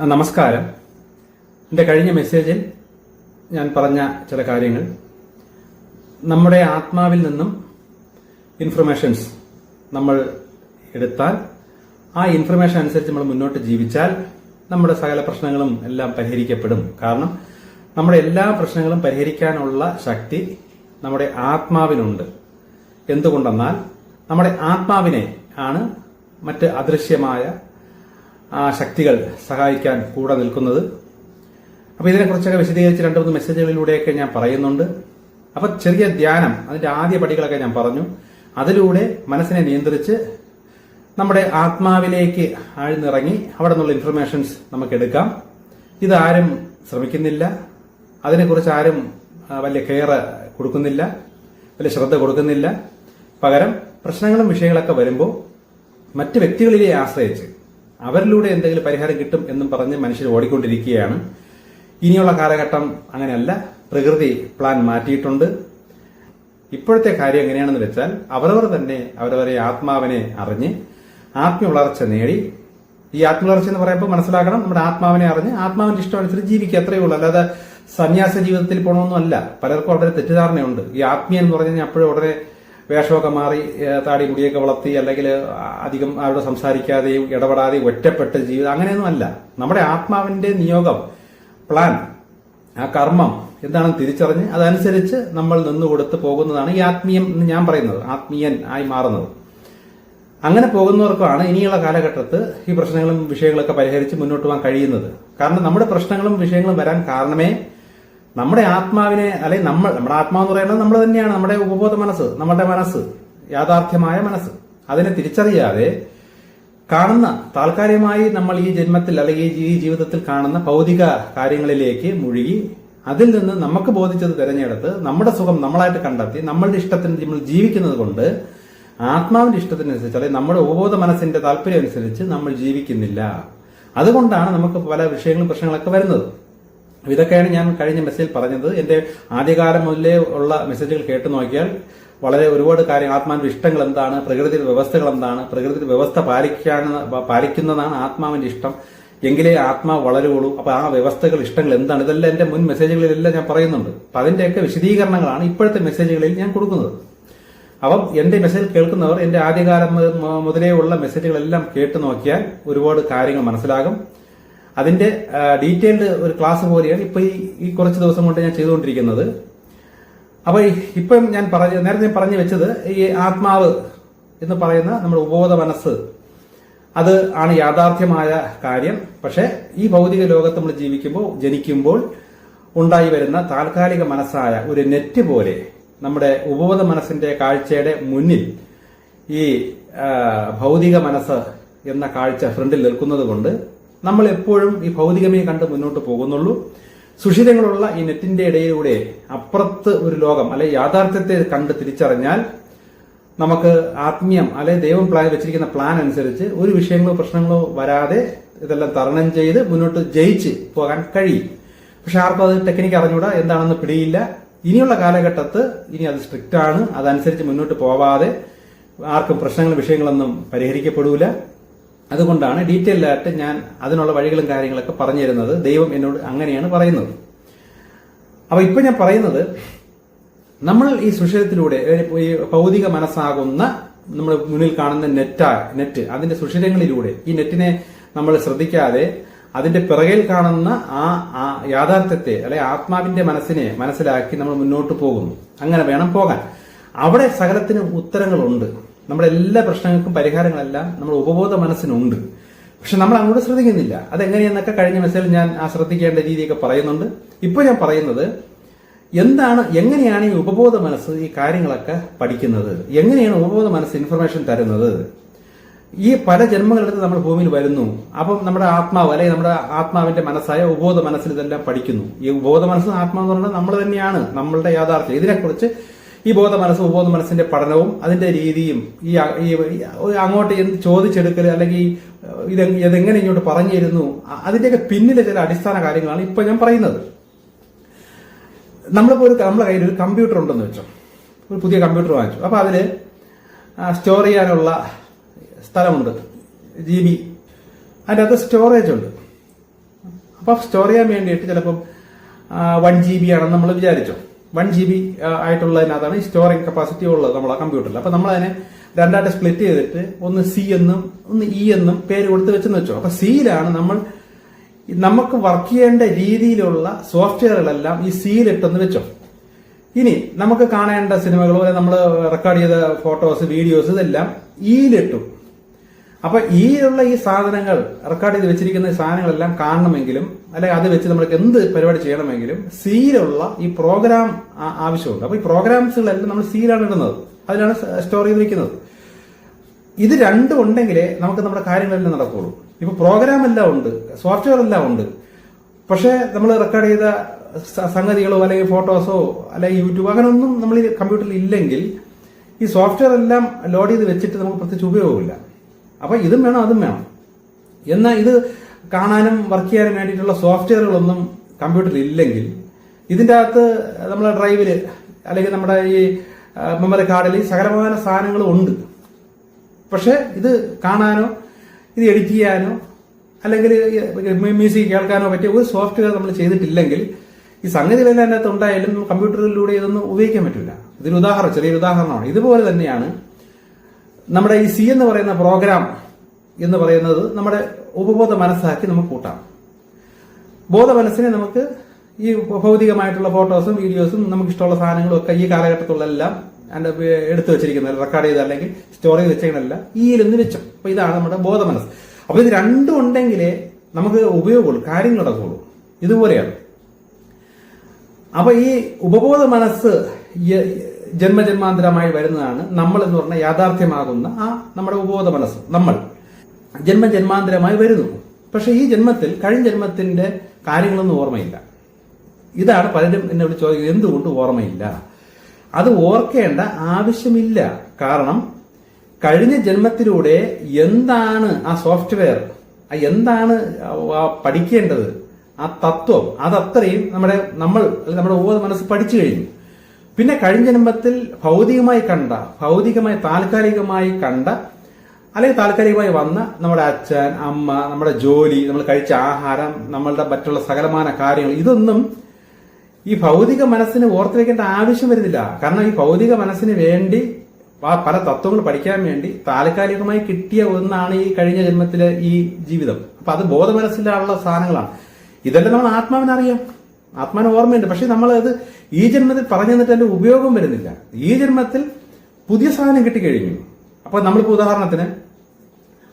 നമസ്കാരം. എന്റെ കഴിഞ്ഞ മെസ്സേജിൽ ഞാൻ പറഞ്ഞ ചില കാര്യങ്ങൾ. നമ്മുടെ ആത്മാവിൽ നിന്നും ഇൻഫർമേഷൻസ് നമ്മൾ എടുത്താൽ ആ ഇൻഫർമേഷൻ അനുസരിച്ച് നമ്മൾ മുന്നോട്ട് ജീവിച്ചാൽ നമ്മുടെ സകല പ്രശ്നങ്ങളും എല്ലാം പരിഹരിക്കപ്പെടും. കാരണം നമ്മുടെ എല്ലാ പ്രശ്നങ്ങളും പരിഹരിക്കാനുള്ള ശക്തി നമ്മുടെ ആത്മാവിനുണ്ട്. എന്തുകൊണ്ടെന്നാൽ നമ്മുടെ ആത്മാവിനെ ആണ് മറ്റ് അദൃശ്യമായ ശക്തികൾ സഹായിക്കാൻ കൂടെ നിൽക്കുന്നത്. അപ്പോൾ ഇതിനെക്കുറിച്ചൊക്കെ വിശദീകരിച്ച് രണ്ട് മൂന്ന് മെസ്സേജുകളിലൂടെയൊക്കെ ഞാൻ പറയുന്നുണ്ട്. അപ്പോൾ ചെറിയ ധ്യാനം അതിന്റെ ആദ്യ പടികളൊക്കെ ഞാൻ പറഞ്ഞു. അതിലൂടെ മനസ്സിനെ നിയന്ത്രിച്ച് നമ്മുടെ ആത്മാവിലേക്ക് ആഴ്ന്നിറങ്ങി അവിടെ നിന്നുള്ള ഇൻഫർമേഷൻസ് നമുക്ക് എടുക്കാം. ഇതാരും ശ്രമിക്കുന്നില്ല. അതിനെക്കുറിച്ച് ആരും വലിയ കെയർ കൊടുക്കുന്നില്ല. വലിയ ശ്രദ്ധ കൊടുക്കുന്നില്ല. പകരം പ്രശ്നങ്ങളും വിഷയങ്ങളൊക്കെ വരുമ്പോൾ മറ്റ് വ്യക്തികളിലെ ആശ്രയിച്ച് അവരിലൂടെ എന്തെങ്കിലും പരിഹാരം കിട്ടും എന്നും പറഞ്ഞ് മനുഷ്യർ ഓടിക്കൊണ്ടിരിക്കുകയാണ്. ഇനിയുള്ള കാലഘട്ടം അങ്ങനെയല്ല. പ്രകൃതി പ്ലാൻ മാറ്റിയിട്ടുണ്ട്. ഇപ്പോഴത്തെ കാര്യം എങ്ങനെയാണെന്ന് വെച്ചാൽ അവരവർ തന്നെ അവരവരെ ആത്മാവിനെ അറിഞ്ഞ് ആത്മവളർച്ച നേടി. ഈ ആത്മവളർച്ച എന്ന് പറയുമ്പോൾ മനസ്സിലാക്കണം നമ്മുടെ ആത്മാവിനെ അറിഞ്ഞ് ആത്മാവിന്റെ ഇഷ്ടമനുസരിച്ച് ജീവിക്കുക അത്രയേ ഉള്ളൂ. അല്ലാതെ സന്യാസ ജീവിതത്തിൽ പോകണമെന്നല്ല പലർക്കും വളരെ തെറ്റിദ്ധാരണയുണ്ട്. ഈ ആത്മീയം എന്ന് പറഞ്ഞു കഴിഞ്ഞാൽ അപ്പോഴും ഉടനെ വേഷമൊക്കെ മാറി താടി മുടിയൊക്കെ വളർത്തി അല്ലെങ്കിൽ അധികം ആരോട് സംസാരിക്കാതെയും ഇടപെടാതെയും ഒറ്റപ്പെട്ട് ജീവിതം അങ്ങനെയൊന്നും അല്ല. നമ്മുടെ ആത്മാവിന്റെ നിയോഗം പ്ലാൻ ആ കർമ്മം എന്താണെന്ന് തിരിച്ചറിഞ്ഞ് അതനുസരിച്ച് നമ്മൾ നിന്നുകൊടുത്ത് പോകുന്നതാണ് ഈ ആത്മീയം എന്ന് ഞാൻ പറയുന്നത് ആത്മീയൻ ആയി മാറുന്നത്. അങ്ങനെ പോകുന്നവർക്കാണ് ഇനിയുള്ള കാലഘട്ടത്ത് ഈ പ്രശ്നങ്ങളും വിഷയങ്ങളൊക്കെ പരിഹരിച്ച് മുന്നോട്ട് പോകാൻ കഴിയുന്നത്. കാരണം നമ്മുടെ പ്രശ്നങ്ങളും വിഷയങ്ങളും വരാൻ കാരണമേ നമ്മുടെ ആത്മാവിനെ അല്ലെങ്കിൽ നമ്മൾ നമ്മുടെ ആത്മാവെന്ന് പറയുന്നത് നമ്മൾ തന്നെയാണ് നമ്മുടെ ഉപബോധ മനസ്സ് നമ്മുടെ മനസ്സ് യാഥാർത്ഥ്യമായ മനസ്സ്. അതിനെ തിരിച്ചറിയാതെ കാണുന്ന താൽക്കാലികമായി നമ്മൾ ഈ ജന്മത്തിൽ അല്ലെങ്കിൽ ഈ ജീവിതത്തിൽ കാണുന്ന ഭൗതിക കാര്യങ്ങളിലേക്ക് മുഴുകി അതിൽ നിന്ന് നമുക്ക് ബോധിച്ചത് തിരഞ്ഞെടുത്ത് നമ്മുടെ സുഖം നമ്മളായിട്ട് കണ്ടെത്തി നമ്മളുടെ ഇഷ്ടത്തിന് നമ്മൾ ജീവിക്കുന്നത് കൊണ്ട് ആത്മാവിന്റെ ഇഷ്ടത്തിനനുസരിച്ച് അല്ലെങ്കിൽ നമ്മുടെ ഉപബോധ മനസ്സിന്റെ താല്പര്യം അനുസരിച്ച് നമ്മൾ ജീവിക്കുന്നില്ല. അതുകൊണ്ടാണ് നമുക്ക് പല വിഷയങ്ങളും പ്രശ്നങ്ങളൊക്കെ വരുന്നത്. ഇതൊക്കെയാണ് ഞാൻ കഴിഞ്ഞ മെസ്സേജിൽ പറഞ്ഞത്. എന്റെ ആദ്യകാലം മുതലേ ഉള്ള മെസ്സേജുകൾ കേട്ടു നോക്കിയാൽ വളരെ ഒരുപാട് കാര്യങ്ങൾ ആത്മാവിന്റെ ഇഷ്ടങ്ങൾ എന്താണ് പ്രകൃതിയുടെ വ്യവസ്ഥകൾ എന്താണ് പ്രകൃതിയുടെ വ്യവസ്ഥ പാലിക്കാൻ പാലിക്കുന്നതാണ് ആത്മാവിന്റെ ഇഷ്ടം. എങ്കിലേ ആത്മാവ് വളരുകയുള്ളൂ. അപ്പൊ ആ വ്യവസ്ഥകൾ ഇഷ്ടങ്ങൾ എന്താണ്? ഇതെല്ലാം എന്റെ മുൻ മെസ്സേജുകളിലെല്ലാം ഞാൻ പറയുന്നുണ്ട്. അപ്പൊ അതിന്റെയൊക്കെ വിശദീകരണങ്ങളാണ് ഇപ്പോഴത്തെ മെസ്സേജുകളിൽ ഞാൻ കൊടുക്കുന്നത്. അപ്പം എന്റെ മെസ്സേജ് കേൾക്കുന്നവർ എന്റെ ആദ്യകാലം മുതലേ ഉള്ള മെസ്സേജുകളെല്ലാം കേട്ടു നോക്കിയാൽ ഒരുപാട് കാര്യങ്ങൾ മനസ്സിലാകും. അതിന്റെ ഡീറ്റെയിൽഡ് ഒരു ക്ലാസ് പോലെയാണ് ഇപ്പൊ ഈ കുറച്ച് ദിവസം കൊണ്ട് ഞാൻ ചെയ്തുകൊണ്ടിരിക്കുന്നത്. അപ്പൊ ഈ- ഇപ്പം ഞാൻ പറഞ്ഞ നേരത്തെ പറഞ്ഞു വെച്ചത് ഈ ആത്മാവ് എന്ന് പറയുന്ന നമ്മുടെ ഉപബോധ മനസ്സ് അത് ആണ് യാഥാർത്ഥ്യമായ കാര്യം. പക്ഷെ ഈ ഭൗതിക ലോകത്ത് നമ്മൾ ജീവിക്കുമ്പോൾ ജനിക്കുമ്പോൾ ഉണ്ടായി വരുന്ന താൽക്കാലിക മനസ്സായ ഒരു നെറ്റ് പോലെ നമ്മുടെ ഉപബോധ മനസ്സിന്റെ കാഴ്ചയുടെ മുന്നിൽ ഈ ഭൗതിക മനസ്സ് എന്ന കാഴ്ച ഫ്രണ്ടിൽ നിൽക്കുന്നത് കൊണ്ട് നമ്മൾ എപ്പോഴും ഈ ഭൗതികമേ കണ്ട് മുന്നോട്ട് പോകുന്നുള്ളൂ. സുഷിരങ്ങളുള്ള ഈ നെറ്റിന്റെ ഇടയിലൂടെ അപ്പുറത്ത് ഒരു ലോകം അല്ലെ യാഥാർത്ഥ്യത്തെ കണ്ട് തിരിച്ചറിഞ്ഞാൽ നമുക്ക് ആത്മീയം അല്ലെ ദൈവം പ്ലാൻ വെച്ചിരിക്കുന്ന പ്ലാൻ അനുസരിച്ച് ഒരു വിഷയങ്ങളോ പ്രശ്നങ്ങളോ വരാതെ ഇതെല്ലാം തരണം ചെയ്ത് മുന്നോട്ട് ജയിച്ച് പോകാൻ കഴിയും. പക്ഷെ ആർക്കും അത് ടെക്നിക്ക് അറിഞ്ഞൂടാ എന്താണെന്ന് പിടിയില്ല. ഇനിയുള്ള കാലഘട്ടത്ത് ഇനി അത് സ്ട്രിക്റ്റ് ആണ്. അതനുസരിച്ച് മുന്നോട്ട് പോവാതെ ആർക്കും പ്രശ്നങ്ങളും വിഷയങ്ങളൊന്നും പരിഹരിക്കപ്പെടൂല. അതുകൊണ്ടാണ് ഡീറ്റെയിൽ ആയിട്ട് ഞാൻ അതിനുള്ള വഴികളും കാര്യങ്ങളൊക്കെ പറഞ്ഞു തരുന്നത് ദൈവം എന്നോട് അങ്ങനെയാണ് പറയുന്നത്. അപ്പൊ ഇപ്പൊ ഞാൻ പറയുന്നത് നമ്മൾ ഈ സുഷിരത്തിലൂടെ ഈ ഭൗതിക മനസ്സാകുന്ന നമ്മൾ മുന്നിൽ കാണുന്ന നെറ്റാ നെറ്റ് അതിന്റെ സുഷിരങ്ങളിലൂടെ ഈ നെറ്റിനെ നമ്മൾ ശ്രദ്ധിക്കാതെ അതിന്റെ പിറകിൽ കാണുന്ന ആ ആ യാഥാർത്ഥ്യത്തെ അല്ലെ ആത്മാവിന്റെ മനസ്സിനെ മനസ്സിലാക്കി നമ്മൾ മുന്നോട്ട് പോകുന്നു. അങ്ങനെ വേണം പോകാൻ. അവിടെ സകലത്തിന് ഉത്തരങ്ങളുണ്ട്. നമ്മുടെ എല്ലാ പ്രശ്നങ്ങൾക്കും പരിഹാരങ്ങളെല്ലാം നമ്മുടെ ഉപബോധ മനസ്സിനുണ്ട്. പക്ഷെ നമ്മൾ അങ്ങോട്ട് ശ്രദ്ധിക്കുന്നില്ല. അതെങ്ങനെയെന്നൊക്കെ കഴിഞ്ഞ മെസ്സേജിൽ ഞാൻ ആ ശ്രദ്ധിക്കേണ്ട രീതിയൊക്കെ പറയുന്നുണ്ട്. ഇപ്പോൾ ഞാൻ പറയുന്നത് എന്താണ് എങ്ങനെയാണ് ഈ ഉപബോധ മനസ്സ് ഈ കാര്യങ്ങളൊക്കെ പഠിക്കുന്നത്? എങ്ങനെയാണ് ഉപബോധ മനസ്സ് ഇൻഫർമേഷൻ തരുന്നത്? ഈ പല ജന്മങ്ങളെടുത്ത് നമ്മൾ ഭൂമിയിൽ വരുന്നു. അപ്പം നമ്മുടെ ആത്മാവ് അല്ലെങ്കിൽ നമ്മുടെ ആത്മാവിന്റെ മനസ്സായ ഉപബോധ മനസ്സിൽ ഇതെല്ലാം പഠിക്കുന്നു. ഈ ഉപബോധ മനസ്സ് ആത്മാവ് എന്ന് പറഞ്ഞാൽ നമ്മൾ തന്നെയാണ് നമ്മളുടെ യാഥാർത്ഥ്യം. ഇതിനെക്കുറിച്ച് ഈ ബോധ മനസ്സ് ഉപബോധ മനസ്സിന്റെ പഠനവും അതിന്റെ രീതിയും ഈ അങ്ങോട്ട് എന്ത് ചോദിച്ചെടുക്കൽ അല്ലെങ്കിൽ ഇത് ഇതെങ്ങനെ ഇങ്ങോട്ട് പറഞ്ഞു തരുന്നു അ- അതിന്റെയൊക്കെ പിന്നിലെ ചില അടിസ്ഥാന കാര്യങ്ങളാണ് ഇപ്പൊ ഞാൻ പറയുന്നത്. നമ്മളിപ്പോ ഒരു നമ്മുടെ കയ്യിൽ ഒരു കമ്പ്യൂട്ടർ ഉണ്ടെന്ന് വെച്ചോ. ഒരു പുതിയ കമ്പ്യൂട്ടർ വാങ്ങിച്ചു. അപ്പൊ അതിൽ സ്റ്റോർ ചെയ്യാനുള്ള സ്ഥലമുണ്ട്. ജി ബി അതിന്റെ അകത്ത് സ്റ്റോറേജ് ഉണ്ട്. അപ്പോൾ സ്റ്റോർ ചെയ്യാൻ വേണ്ടിയിട്ട് ചിലപ്പം വൺ ജി ബി ആണെന്ന് നമ്മൾ വിചാരിച്ചോ. വൺ ജി ബി ആയിട്ടുള്ളതിനകത്താണ് സ്റ്റോറിംഗ് കപ്പാസിറ്റി ഉള്ളത് നമ്മളെ കമ്പ്യൂട്ടറിൽ അപ്പൊ നമ്മളതിനെ രണ്ടായിട്ട് സ്പ്ലിറ്റ് ചെയ്തിട്ട് ഒന്ന് സി എന്നും ഒന്ന് ഇ എന്നും പേര് കൊടുത്ത് വെച്ചെന്ന് വെച്ചോ. അപ്പൊ സിയിലാണ് നമ്മൾ നമുക്ക് വർക്ക് ചെയ്യേണ്ട രീതിയിലുള്ള സോഫ്റ്റ്വെയറുകളെല്ലാം ഈ സിയിലിട്ടെന്ന് വെച്ചോ. ഇനി നമുക്ക് കാണേണ്ട സിനിമകൾ പോലെ നമ്മൾ റെക്കോർഡ് ചെയ്ത ഫോട്ടോസ് വീഡിയോസ് ഇതെല്ലാം ഇയിലിട്ടു അപ്പൊ ഈ ഉള്ള ഈ സാധനങ്ങൾ റെക്കോർഡ് ചെയ്ത് വെച്ചിരിക്കുന്ന സാധനങ്ങളെല്ലാം കാണണമെങ്കിലും അല്ലെങ്കിൽ അത് വെച്ച് നമ്മൾക്ക് എന്ത് പരിപാടി ചെയ്യണമെങ്കിലും സിയിലുള്ള ഈ പ്രോഗ്രാം ആവശ്യമുണ്ട്. അപ്പൊ ഈ പ്രോഗ്രാംസുകളെല്ലാം നമ്മൾ സിയിലാണ് ഇടുന്നത്. അതിലാണ് സ്റ്റോർ ചെയ്തിരിക്കുന്നത്. ഇത് രണ്ടും ഉണ്ടെങ്കിലേ നമുക്ക് നമ്മുടെ കാര്യങ്ങളെല്ലാം നടക്കുള്ളൂ. ഇപ്പൊ പ്രോഗ്രാം എല്ലാം ഉണ്ട് സോഫ്റ്റ്വെയർ എല്ലാം ഉണ്ട്. പക്ഷേ നമ്മൾ റെക്കോർഡ് ചെയ്ത സംഗതികളോ അല്ലെങ്കിൽ ഫോട്ടോസോ അല്ലെങ്കിൽ യൂട്യൂബ് അങ്ങനെ ഒന്നും നമ്മൾ ഈ കമ്പ്യൂട്ടറിൽ ഇല്ലെങ്കിൽ ഈ സോഫ്റ്റ്വെയർ എല്ലാം ലോഡ് ചെയ്ത് വെച്ചിട്ട് നമുക്ക് പ്രത്യേകിച്ച് ഉപയോഗമില്ല. അപ്പൊ ഇതും വേണം അതും വേണം. എന്നാൽ ഇത് കാണാനും വർക്ക് ചെയ്യാനും വേണ്ടിയിട്ടുള്ള സോഫ്റ്റ്വെയറുകളൊന്നും കമ്പ്യൂട്ടറിൽ ഇല്ലെങ്കിൽ ഇതിന്റെ അകത്ത് നമ്മളെ ഡ്രൈവിൽ അല്ലെങ്കിൽ നമ്മുടെ ഈ മെമ്മറി കാർഡിൽ സകലമായ സാധനങ്ങളും ഉണ്ട്. പക്ഷേ ഇത് കാണാനോ ഇത് എഡിറ്റ് ചെയ്യാനോ അല്ലെങ്കിൽ മ്യൂസിക് കേൾക്കാനോ പറ്റിയ ഒരു സോഫ്റ്റ്വെയർ നമ്മൾ ചെയ്തിട്ടില്ലെങ്കിൽ ഈ സംഗതികളെല്ലാം അതിനകത്ത് ഉണ്ടായാലും കമ്പ്യൂട്ടറിലൂടെ ഇതൊന്നും ഉപയോഗിക്കാൻ പറ്റില്ല. ഇതൊരു ഉദാഹരണം ചെറിയൊരു ഉദാഹരണമാണ്. ഇതുപോലെ തന്നെയാണ് നമ്മുടെ ഈ സി എന്ന് പറയുന്ന പ്രോഗ്രാം എന്ന് പറയുന്നത് നമ്മുടെ ഉപബോധ മനസ്സാക്കി നമുക്ക് കൂട്ടാം. ബോധ മനസ്സിനെ നമുക്ക് ഈ ഭൗതികമായിട്ടുള്ള ഫോട്ടോസും വീഡിയോസും നമുക്ക് ഇഷ്ടമുള്ള സാധനങ്ങളും ഒക്കെ ഈ കാലഘട്ടത്തിലെല്ലാം എന്റെ എടുത്തു വെച്ചിരിക്കുന്നത് റെക്കോർഡ് ചെയ്ത് അല്ലെങ്കിൽ സ്റ്റോർ ചെയ്ത് വെച്ചേക്കണല്ല ഈയിലൊന്ന് വെച്ചു. അപ്പൊ ഇതാണ് നമ്മുടെ ബോധ മനസ്സ് അപ്പൊ ഇത് രണ്ടും ഉണ്ടെങ്കിലേ നമുക്ക് ഉപയോഗമുള്ളൂ കാര്യങ്ങൾ നടക്കുള്ളൂ ഇതുപോലെയാണ്. അപ്പൊ ഈ ഉപബോധ മനസ്സ് ജന്മജന്മാന്തരമായി വരുന്നതാണ് നമ്മൾ എന്ന് പറഞ്ഞ യാഥാർത്ഥ്യമാകുന്ന ആ നമ്മുടെ ഉപബോധ മനസ്സ് നമ്മൾ. ജന്മജന്മാന്തരമായി വരുന്നു. പക്ഷെ ഈ ജന്മത്തിൽ കഴിഞ്ഞ ജന്മത്തിന്റെ കാര്യങ്ങളൊന്നും ഓർമ്മയില്ല. ഇതാണ് പലരും എന്നോട് ചോദിക്കുന്നത് എന്തുകൊണ്ട് ഓർമ്മയില്ല? അത് ഓർക്കേണ്ട ആവശ്യമില്ല. കാരണം കഴിഞ്ഞ ജന്മത്തിലൂടെ എന്താണ് ആ സോഫ്റ്റ്വെയർ എന്താണ് പഠിക്കേണ്ടത് ആ തത്വം അതത്രയും നമ്മുടെ നമ്മൾ നമ്മുടെ ഉപബോധ മനസ്സ് പഠിച്ചു കഴിഞ്ഞു. പിന്നെ കഴിഞ്ഞ ജന്മത്തിൽ ഭൗതികമായി കണ്ട ഭൗതികമായി താൽക്കാലികമായി കണ്ട അല്ലെങ്കിൽ താൽക്കാലികമായി വന്ന നമ്മുടെ അച്ഛൻ അമ്മ നമ്മുടെ ജോലി നമ്മൾ കഴിച്ച ആഹാരം നമ്മളുടെ മറ്റുള്ള സകലമാന കാര്യങ്ങൾ ഇതൊന്നും ഈ ഭൗതിക മനസ്സിന് ഓർത്തു വെക്കേണ്ട ആവശ്യം വരുന്നില്ല. കാരണം ഈ ഭൗതിക മനസ്സിന് വേണ്ടി പല തത്വങ്ങൾ പഠിക്കാൻ വേണ്ടി താൽക്കാലികമായി കിട്ടിയ ഒന്നാണ് ഈ കഴിഞ്ഞ ജന്മത്തിലെ ഈ ജീവിതം. അപ്പൊ അത് ബോധമനസ്സിലുള്ള സാധനങ്ങളാണ്. ഇതെല്ലാം നമ്മൾ ആത്മാവിനറിയാം. ആത്മാവിന് ഓർമ്മയുണ്ട്. പക്ഷെ നമ്മൾ അത് ഈ ജന്മത്തിൽ പറഞ്ഞു തന്നിട്ട് അതിന്റെ ഉപയോഗം വരുന്നില്ല. ഈ ജന്മത്തിൽ പുതിയ സാധനം കിട്ടിക്കഴിഞ്ഞു അപ്പൊ നമ്മളിപ്പോ ഉദാഹരണത്തിന്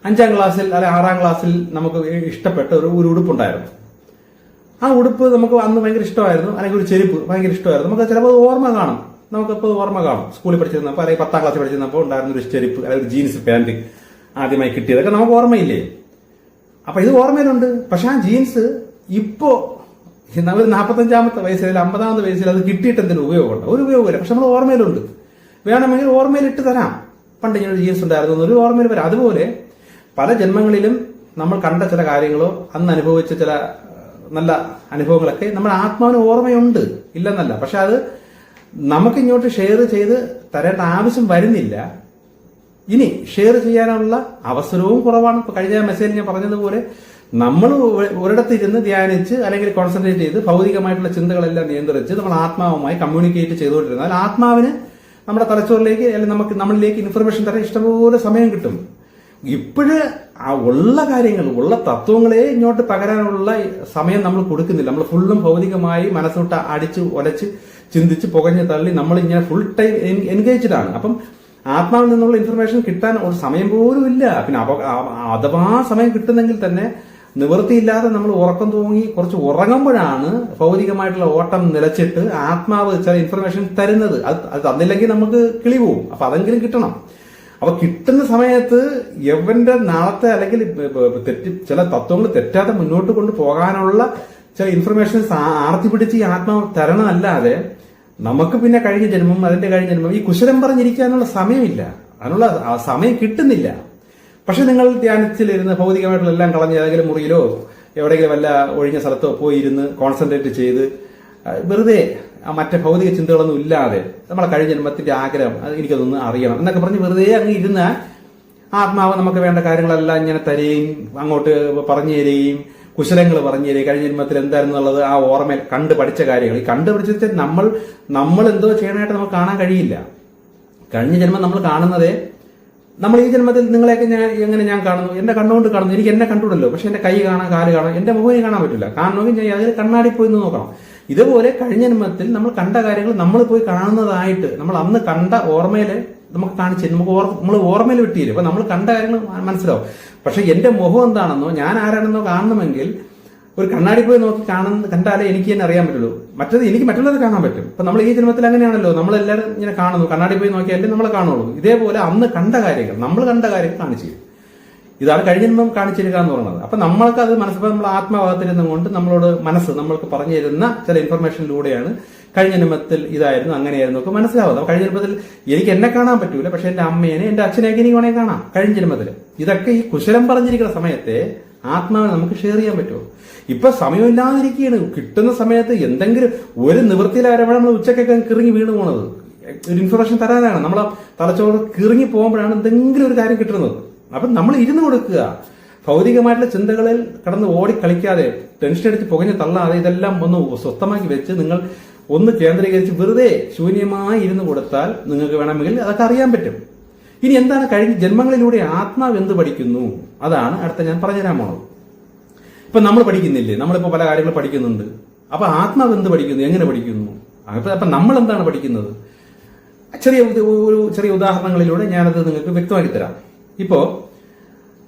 അഞ്ചാം ക്ലാസ്സിൽ അല്ലെ ആറാം ക്ലാസ്സിൽ നമുക്ക് ഇഷ്ടപ്പെട്ട ഒരു ഒരു ഉടുപ്പുണ്ടായിരുന്നു. ആ ഉടുപ്പ് നമുക്ക് അന്ന് ഭയങ്കര ഇഷ്ടമായിരുന്നു. അല്ലെങ്കിൽ ഒരു ചെരുപ്പ് ഭയങ്കര ഇഷ്ടമായിരുന്നു. നമുക്ക് ചിലപ്പോൾ ഓർമ്മ കാണും. നമുക്കിപ്പോൾ ഓർമ്മ കാണും. സ്കൂളിൽ പഠിച്ചിരുന്നപ്പോൾ അല്ലെങ്കിൽ പത്താം ക്ലാസ്സിൽ പഠിച്ചിരുന്നപ്പോൾ ഉണ്ടായിരുന്ന ഒരു ചെരുപ്പ് അല്ലെങ്കിൽ ഒരു ജീൻസ് പാന്റ് ആദ്യമായി കിട്ടിയതൊക്കെ നമുക്ക് ഓർമ്മയില്ലേ? അപ്പൊ ഇത് ഓർമ്മയിലുണ്ട്. പക്ഷെ ആ ജീൻസ് ഇപ്പോ ഒരു നാൽപ്പത്തഞ്ചാമത്തെ വയസ്സിൽ അല്ലെങ്കിൽ അമ്പതാമത്തെ വയസ്സിൽ അത് കിട്ടിയിട്ട് എന്തെങ്കിലും ഉപയോഗമുണ്ട്? ഒരു ഉപയോഗമില്ല. പക്ഷെ നമ്മൾ ഓർമ്മയിലുണ്ട്. വേണമെങ്കിൽ ഓർമ്മയിൽ ഇട്ട് തരാം. പണ്ട് ഇങ്ങനെ ഒരു ഉണ്ടായിരുന്നു ഒരു ഓർമ്മയിൽ വരാം. അതുപോലെ പല ജന്മങ്ങളിലും നമ്മൾ കണ്ട ചില കാര്യങ്ങളോ അന്ന് അനുഭവിച്ച ചില നല്ല അനുഭവങ്ങളൊക്കെ നമ്മുടെ ആത്മാവിന് ഓർമ്മയുണ്ട്. ഇല്ലെന്നല്ല. പക്ഷെ അത് നമുക്ക് ഇങ്ങോട്ട് ഷെയർ ചെയ്ത് തരേണ്ട ആവശ്യം വരുന്നില്ല. ഇനി ഷെയർ ചെയ്യാനുള്ള അവസരവും കുറവാണ്. കഴിഞ്ഞ മെസ്സേജ് ഞാൻ പറഞ്ഞതുപോലെ നമ്മൾ ഒരിടത്ത് ഇരുന്ന് ധ്യാനിച്ച് അല്ലെങ്കിൽ കോൺസെൻട്രേറ്റ് ചെയ്ത് ഭൗതികമായിട്ടുള്ള ചിന്തകളെല്ലാം നിയന്ത്രിച്ച് നമ്മൾ ആത്മാവുമായി കമ്മ്യൂണിക്കേറ്റ് ചെയ്തുകൊണ്ടിരുന്നാൽ ആത്മാവിന് നമ്മുടെ തലച്ചോറിലേക്ക് അല്ലെങ്കിൽ നമുക്ക് നമ്മളിലേക്ക് ഇൻഫർമേഷൻ തരാൻ ഇഷ്ടംപോലെ സമയം കിട്ടും. ഇപ്പോഴ് ആ ഉള്ള കാര്യങ്ങൾ ഉള്ള തത്വങ്ങളെ ഇങ്ങോട്ട് പകരാനുള്ള സമയം നമ്മൾ കൊടുക്കുന്നില്ല. നമ്മൾ ഫുള്ളും ഭൗതികമായി മനസ്സോട്ട് അടിച്ച് ഒലച്ച് ചിന്തിച്ച് പുകഞ്ഞ് തള്ളി നമ്മൾ ഇങ്ങനെ ഫുൾ ടൈം എൻഗേജ്ഡ് ആണ്. അപ്പം ആത്മാവിൽ നിന്നുള്ള ഇൻഫർമേഷൻ കിട്ടാൻ ഒരു സമയം പോലും ഇല്ല. പിന്നെ അഥവാ സമയം കിട്ടുന്നെങ്കിൽ തന്നെ നിവൃത്തിയില്ലാതെ നമ്മൾ ഉറക്കം തൂങ്ങി കുറച്ച് ഉറങ്ങുമ്പോഴാണ് ഭൗതികമായിട്ടുള്ള ഓട്ടം നിലച്ചിട്ട് ആത്മാവ് ചില ഇൻഫർമേഷൻ തരുന്നത്. അത് തന്നില്ലെങ്കിൽ നമുക്ക് കിളി പോവും. അപ്പൊ അതെങ്കിലും കിട്ടണം. അപ്പൊ കിട്ടുന്ന സമയത്ത് എവന്റെ നാളത്തെ അല്ലെങ്കിൽ തെറ്റി ചില തത്വങ്ങൾ തെറ്റാതെ മുന്നോട്ട് കൊണ്ട് പോകാനുള്ള ചില ഇൻഫർമേഷൻ ആർത്തി പിടിച്ച് ഈ ആത്മാവ് തരണമല്ലാതെ നമുക്ക് പിന്നെ കഴിഞ്ഞ ജന്മം അതിന്റെ കഴിഞ്ഞ ജന്മം ഈ കുശലം പറഞ്ഞിരിക്കാനുള്ള സമയമില്ല. അതിനുള്ള സമയം കിട്ടുന്നില്ല. പക്ഷെ നിങ്ങൾ ധ്യാനത്തിലിരുന്ന് ഭൗതികമായിട്ടുള്ള എല്ലാം കളഞ്ഞ് ഏതെങ്കിലും മുറിയിലോ എവിടെയെങ്കിലും വല്ല ഒഴിഞ്ഞ സ്ഥലത്തോ പോയി ഇരുന്ന് കോൺസെൻട്രേറ്റ് ചെയ്ത് വെറുതെ ആ മറ്റേ ഭൗതിക ചിന്തകളൊന്നും ഇല്ലാതെ നമ്മളെ കഴിഞ്ഞ ജന്മത്തിന്റെ ആഗ്രഹം എനിക്കതൊന്ന് അറിയണം എന്നൊക്കെ പറഞ്ഞ് വെറുതെ അങ്ങ് ഇരുന്ന ആത്മാവ് നമുക്ക് വേണ്ട കാര്യങ്ങളെല്ലാം ഇങ്ങനെ തരുകയും അങ്ങോട്ട് പറഞ്ഞു തരികയും കുശലങ്ങൾ പറഞ്ഞു തരിക കഴിഞ്ഞ ജന്മത്തിൽ എന്തായിരുന്നുള്ളത് ആ ഓർമ്മയിൽ കണ്ട് പഠിച്ച കാര്യങ്ങൾ. ഈ കണ്ട് നമ്മൾ നമ്മൾ എന്തോ ചെയ്യാനായിട്ട് നമുക്ക് കാണാൻ കഴിയില്ല. കഴിഞ്ഞ ജന്മം നമ്മൾ കാണുന്നതേ നമ്മൾ ഈ ജന്മത്തിൽ നിങ്ങളെയൊക്കെ ഞാൻ എങ്ങനെ ഞാൻ കാണുന്നു? എന്റെ കണ്ണുകൊണ്ട് കാണുന്നു. എനിക്ക് എന്നെ കണ്ടുണ്ടല്ലോ പക്ഷെ എന്റെ കൈ കാണാം കാൽ കാണാം എന്റെ മുഖം കാണാൻ പറ്റില്ല. കാണണമെങ്കിൽ ഞാൻ അതിൽ കണ്ണാടി പോയി നോക്കണം. ഇതുപോലെ കഴിഞ്ഞ ജന്മത്തിൽ നമ്മൾ കണ്ട കാര്യങ്ങൾ നമ്മൾ പോയി കാണുന്നതായിട്ട് നമ്മൾ അന്ന് കണ്ട ഓർമ്മയിൽ നമുക്ക് കാണിച്ചു നമുക്ക് നമ്മൾ ഓർമ്മയിൽ വിട്ടിയില്ല അപ്പൊ നമ്മൾ കണ്ട കാര്യങ്ങൾ മനസ്സിലാവും. പക്ഷെ എന്റെ മുഖം എന്താണെന്നോ ഞാൻ ആരാണെന്നോ കാണണമെങ്കിൽ ഒരു കണ്ണാടി പോയി നോക്കി കാണുന്ന കണ്ടാലേ എനിക്ക് തന്നെ അറിയാൻ പറ്റുള്ളൂ. മറ്റത് എനിക്ക് മറ്റുള്ളത് കാണാൻ പറ്റും. ഇപ്പൊ നമ്മൾ ഈ ജന്മത്തിൽ അങ്ങനെയാണല്ലോ. നമ്മളെല്ലാവരും ഇങ്ങനെ കാണുന്നു. കണ്ണാടി പോയി നോക്കിയാലേ നമ്മളെ കാണുള്ളൂ. ഇതേപോലെ അന്ന് കണ്ട കാര്യങ്ങൾ നമ്മൾ കണ്ട കാര്യങ്ങൾ കാണിച്ചു ഇതാണ് കഴിഞ്ഞ ജന്മം കാണിച്ചിരിക്കുക എന്ന് പറയുന്നത്. അപ്പൊ നമ്മൾക്ക് അത് മനസ്സിൽ നമ്മൾ ആത്മഭാഗത്തിരുന്നും കൊണ്ട് നമ്മളോട് മനസ്സ് നമ്മൾക്ക് പറഞ്ഞു തരുന്ന ചില ഇൻഫർമേഷനിലൂടെയാണ് കഴിഞ്ഞ ജന്മത്തിൽ ഇതായിരുന്നു അങ്ങനെയായിരുന്നു ഒക്കെ മനസ്സിലാവുന്നത്. അപ്പൊ കഴിഞ്ഞ ജന്മത്തിൽ എനിക്ക് എന്നെ കാണാൻ പറ്റൂല പക്ഷെ എന്റെ അമ്മേനെ എന്റെ അച്ഛനെ എനിക്ക് വേണമെങ്കിൽ കാണാം. കഴിഞ്ഞ ജന്മത്തിൽ. ഇതൊക്കെ ഈ കുശലം പറഞ്ഞിരിക്കുന്ന സമയത്തെ ആത്മാവിനെ നമുക്ക് ഷെയർ ചെയ്യാൻ പറ്റുമോ? ഇപ്പൊ സമയമില്ലാതിരിക്കുകയാണ് കിട്ടുന്ന സമയത്ത് എന്തെങ്കിലും ഒരു നിവൃത്തിയിലാരവിടെ നമ്മൾ ഉച്ചക്കൊക്കെ കിറങ്ങി വീണ് പോണത്. ഒരു ഇൻഫർമേഷൻ തരാനാണ്. നമ്മൾ തലച്ചോറ് കിറങ്ങി പോകുമ്പോഴാണ് എന്തെങ്കിലും ഒരു കാര്യം കിട്ടുന്നത്. അപ്പൊ നമ്മൾ ഇരുന്ന് കൊടുക്കുക. ഭൗതികമായിട്ടുള്ള ചിന്തകളിൽ കടന്ന് ഓടി കളിക്കാതെ ടെൻഷൻ അടിച്ച് പുകഞ്ഞ് തള്ളാതെ ഇതെല്ലാം ഒന്ന് സ്വസ്ഥമാക്കി വെച്ച് നിങ്ങൾ ഒന്ന് കേന്ദ്രീകരിച്ച് വെറുതെ ശൂന്യമായി ഇരുന്ന് കൊടുത്താൽ നിങ്ങൾക്ക് വേണമെങ്കിൽ അതൊക്കെ അറിയാൻ പറ്റും. ഇനി എന്താണ് കഴിഞ്ഞ ജന്മങ്ങളിലൂടെ ആത്മാവ് എന്ത് പഠിക്കുന്നു? അതാണ് അടുത്ത ഞാൻ പറഞ്ഞുതരാൻ പോണത്. ഇപ്പൊ നമ്മൾ പഠിക്കുന്നില്ലേ? നമ്മളിപ്പോ പല കാര്യങ്ങൾ പഠിക്കുന്നുണ്ട്. അപ്പൊ ആത്മാവ് എന്ത് പഠിക്കുന്നു? എങ്ങനെ പഠിക്കുന്നു? അപ്പൊ നമ്മൾ എന്താണ് പഠിക്കുന്നത്? ചെറിയ ഒരു ചെറിയ ഉദാഹരണങ്ങളിലൂടെ ഞാനത് നിങ്ങൾക്ക് വ്യക്തമാക്കി തരാം. ഇപ്പോ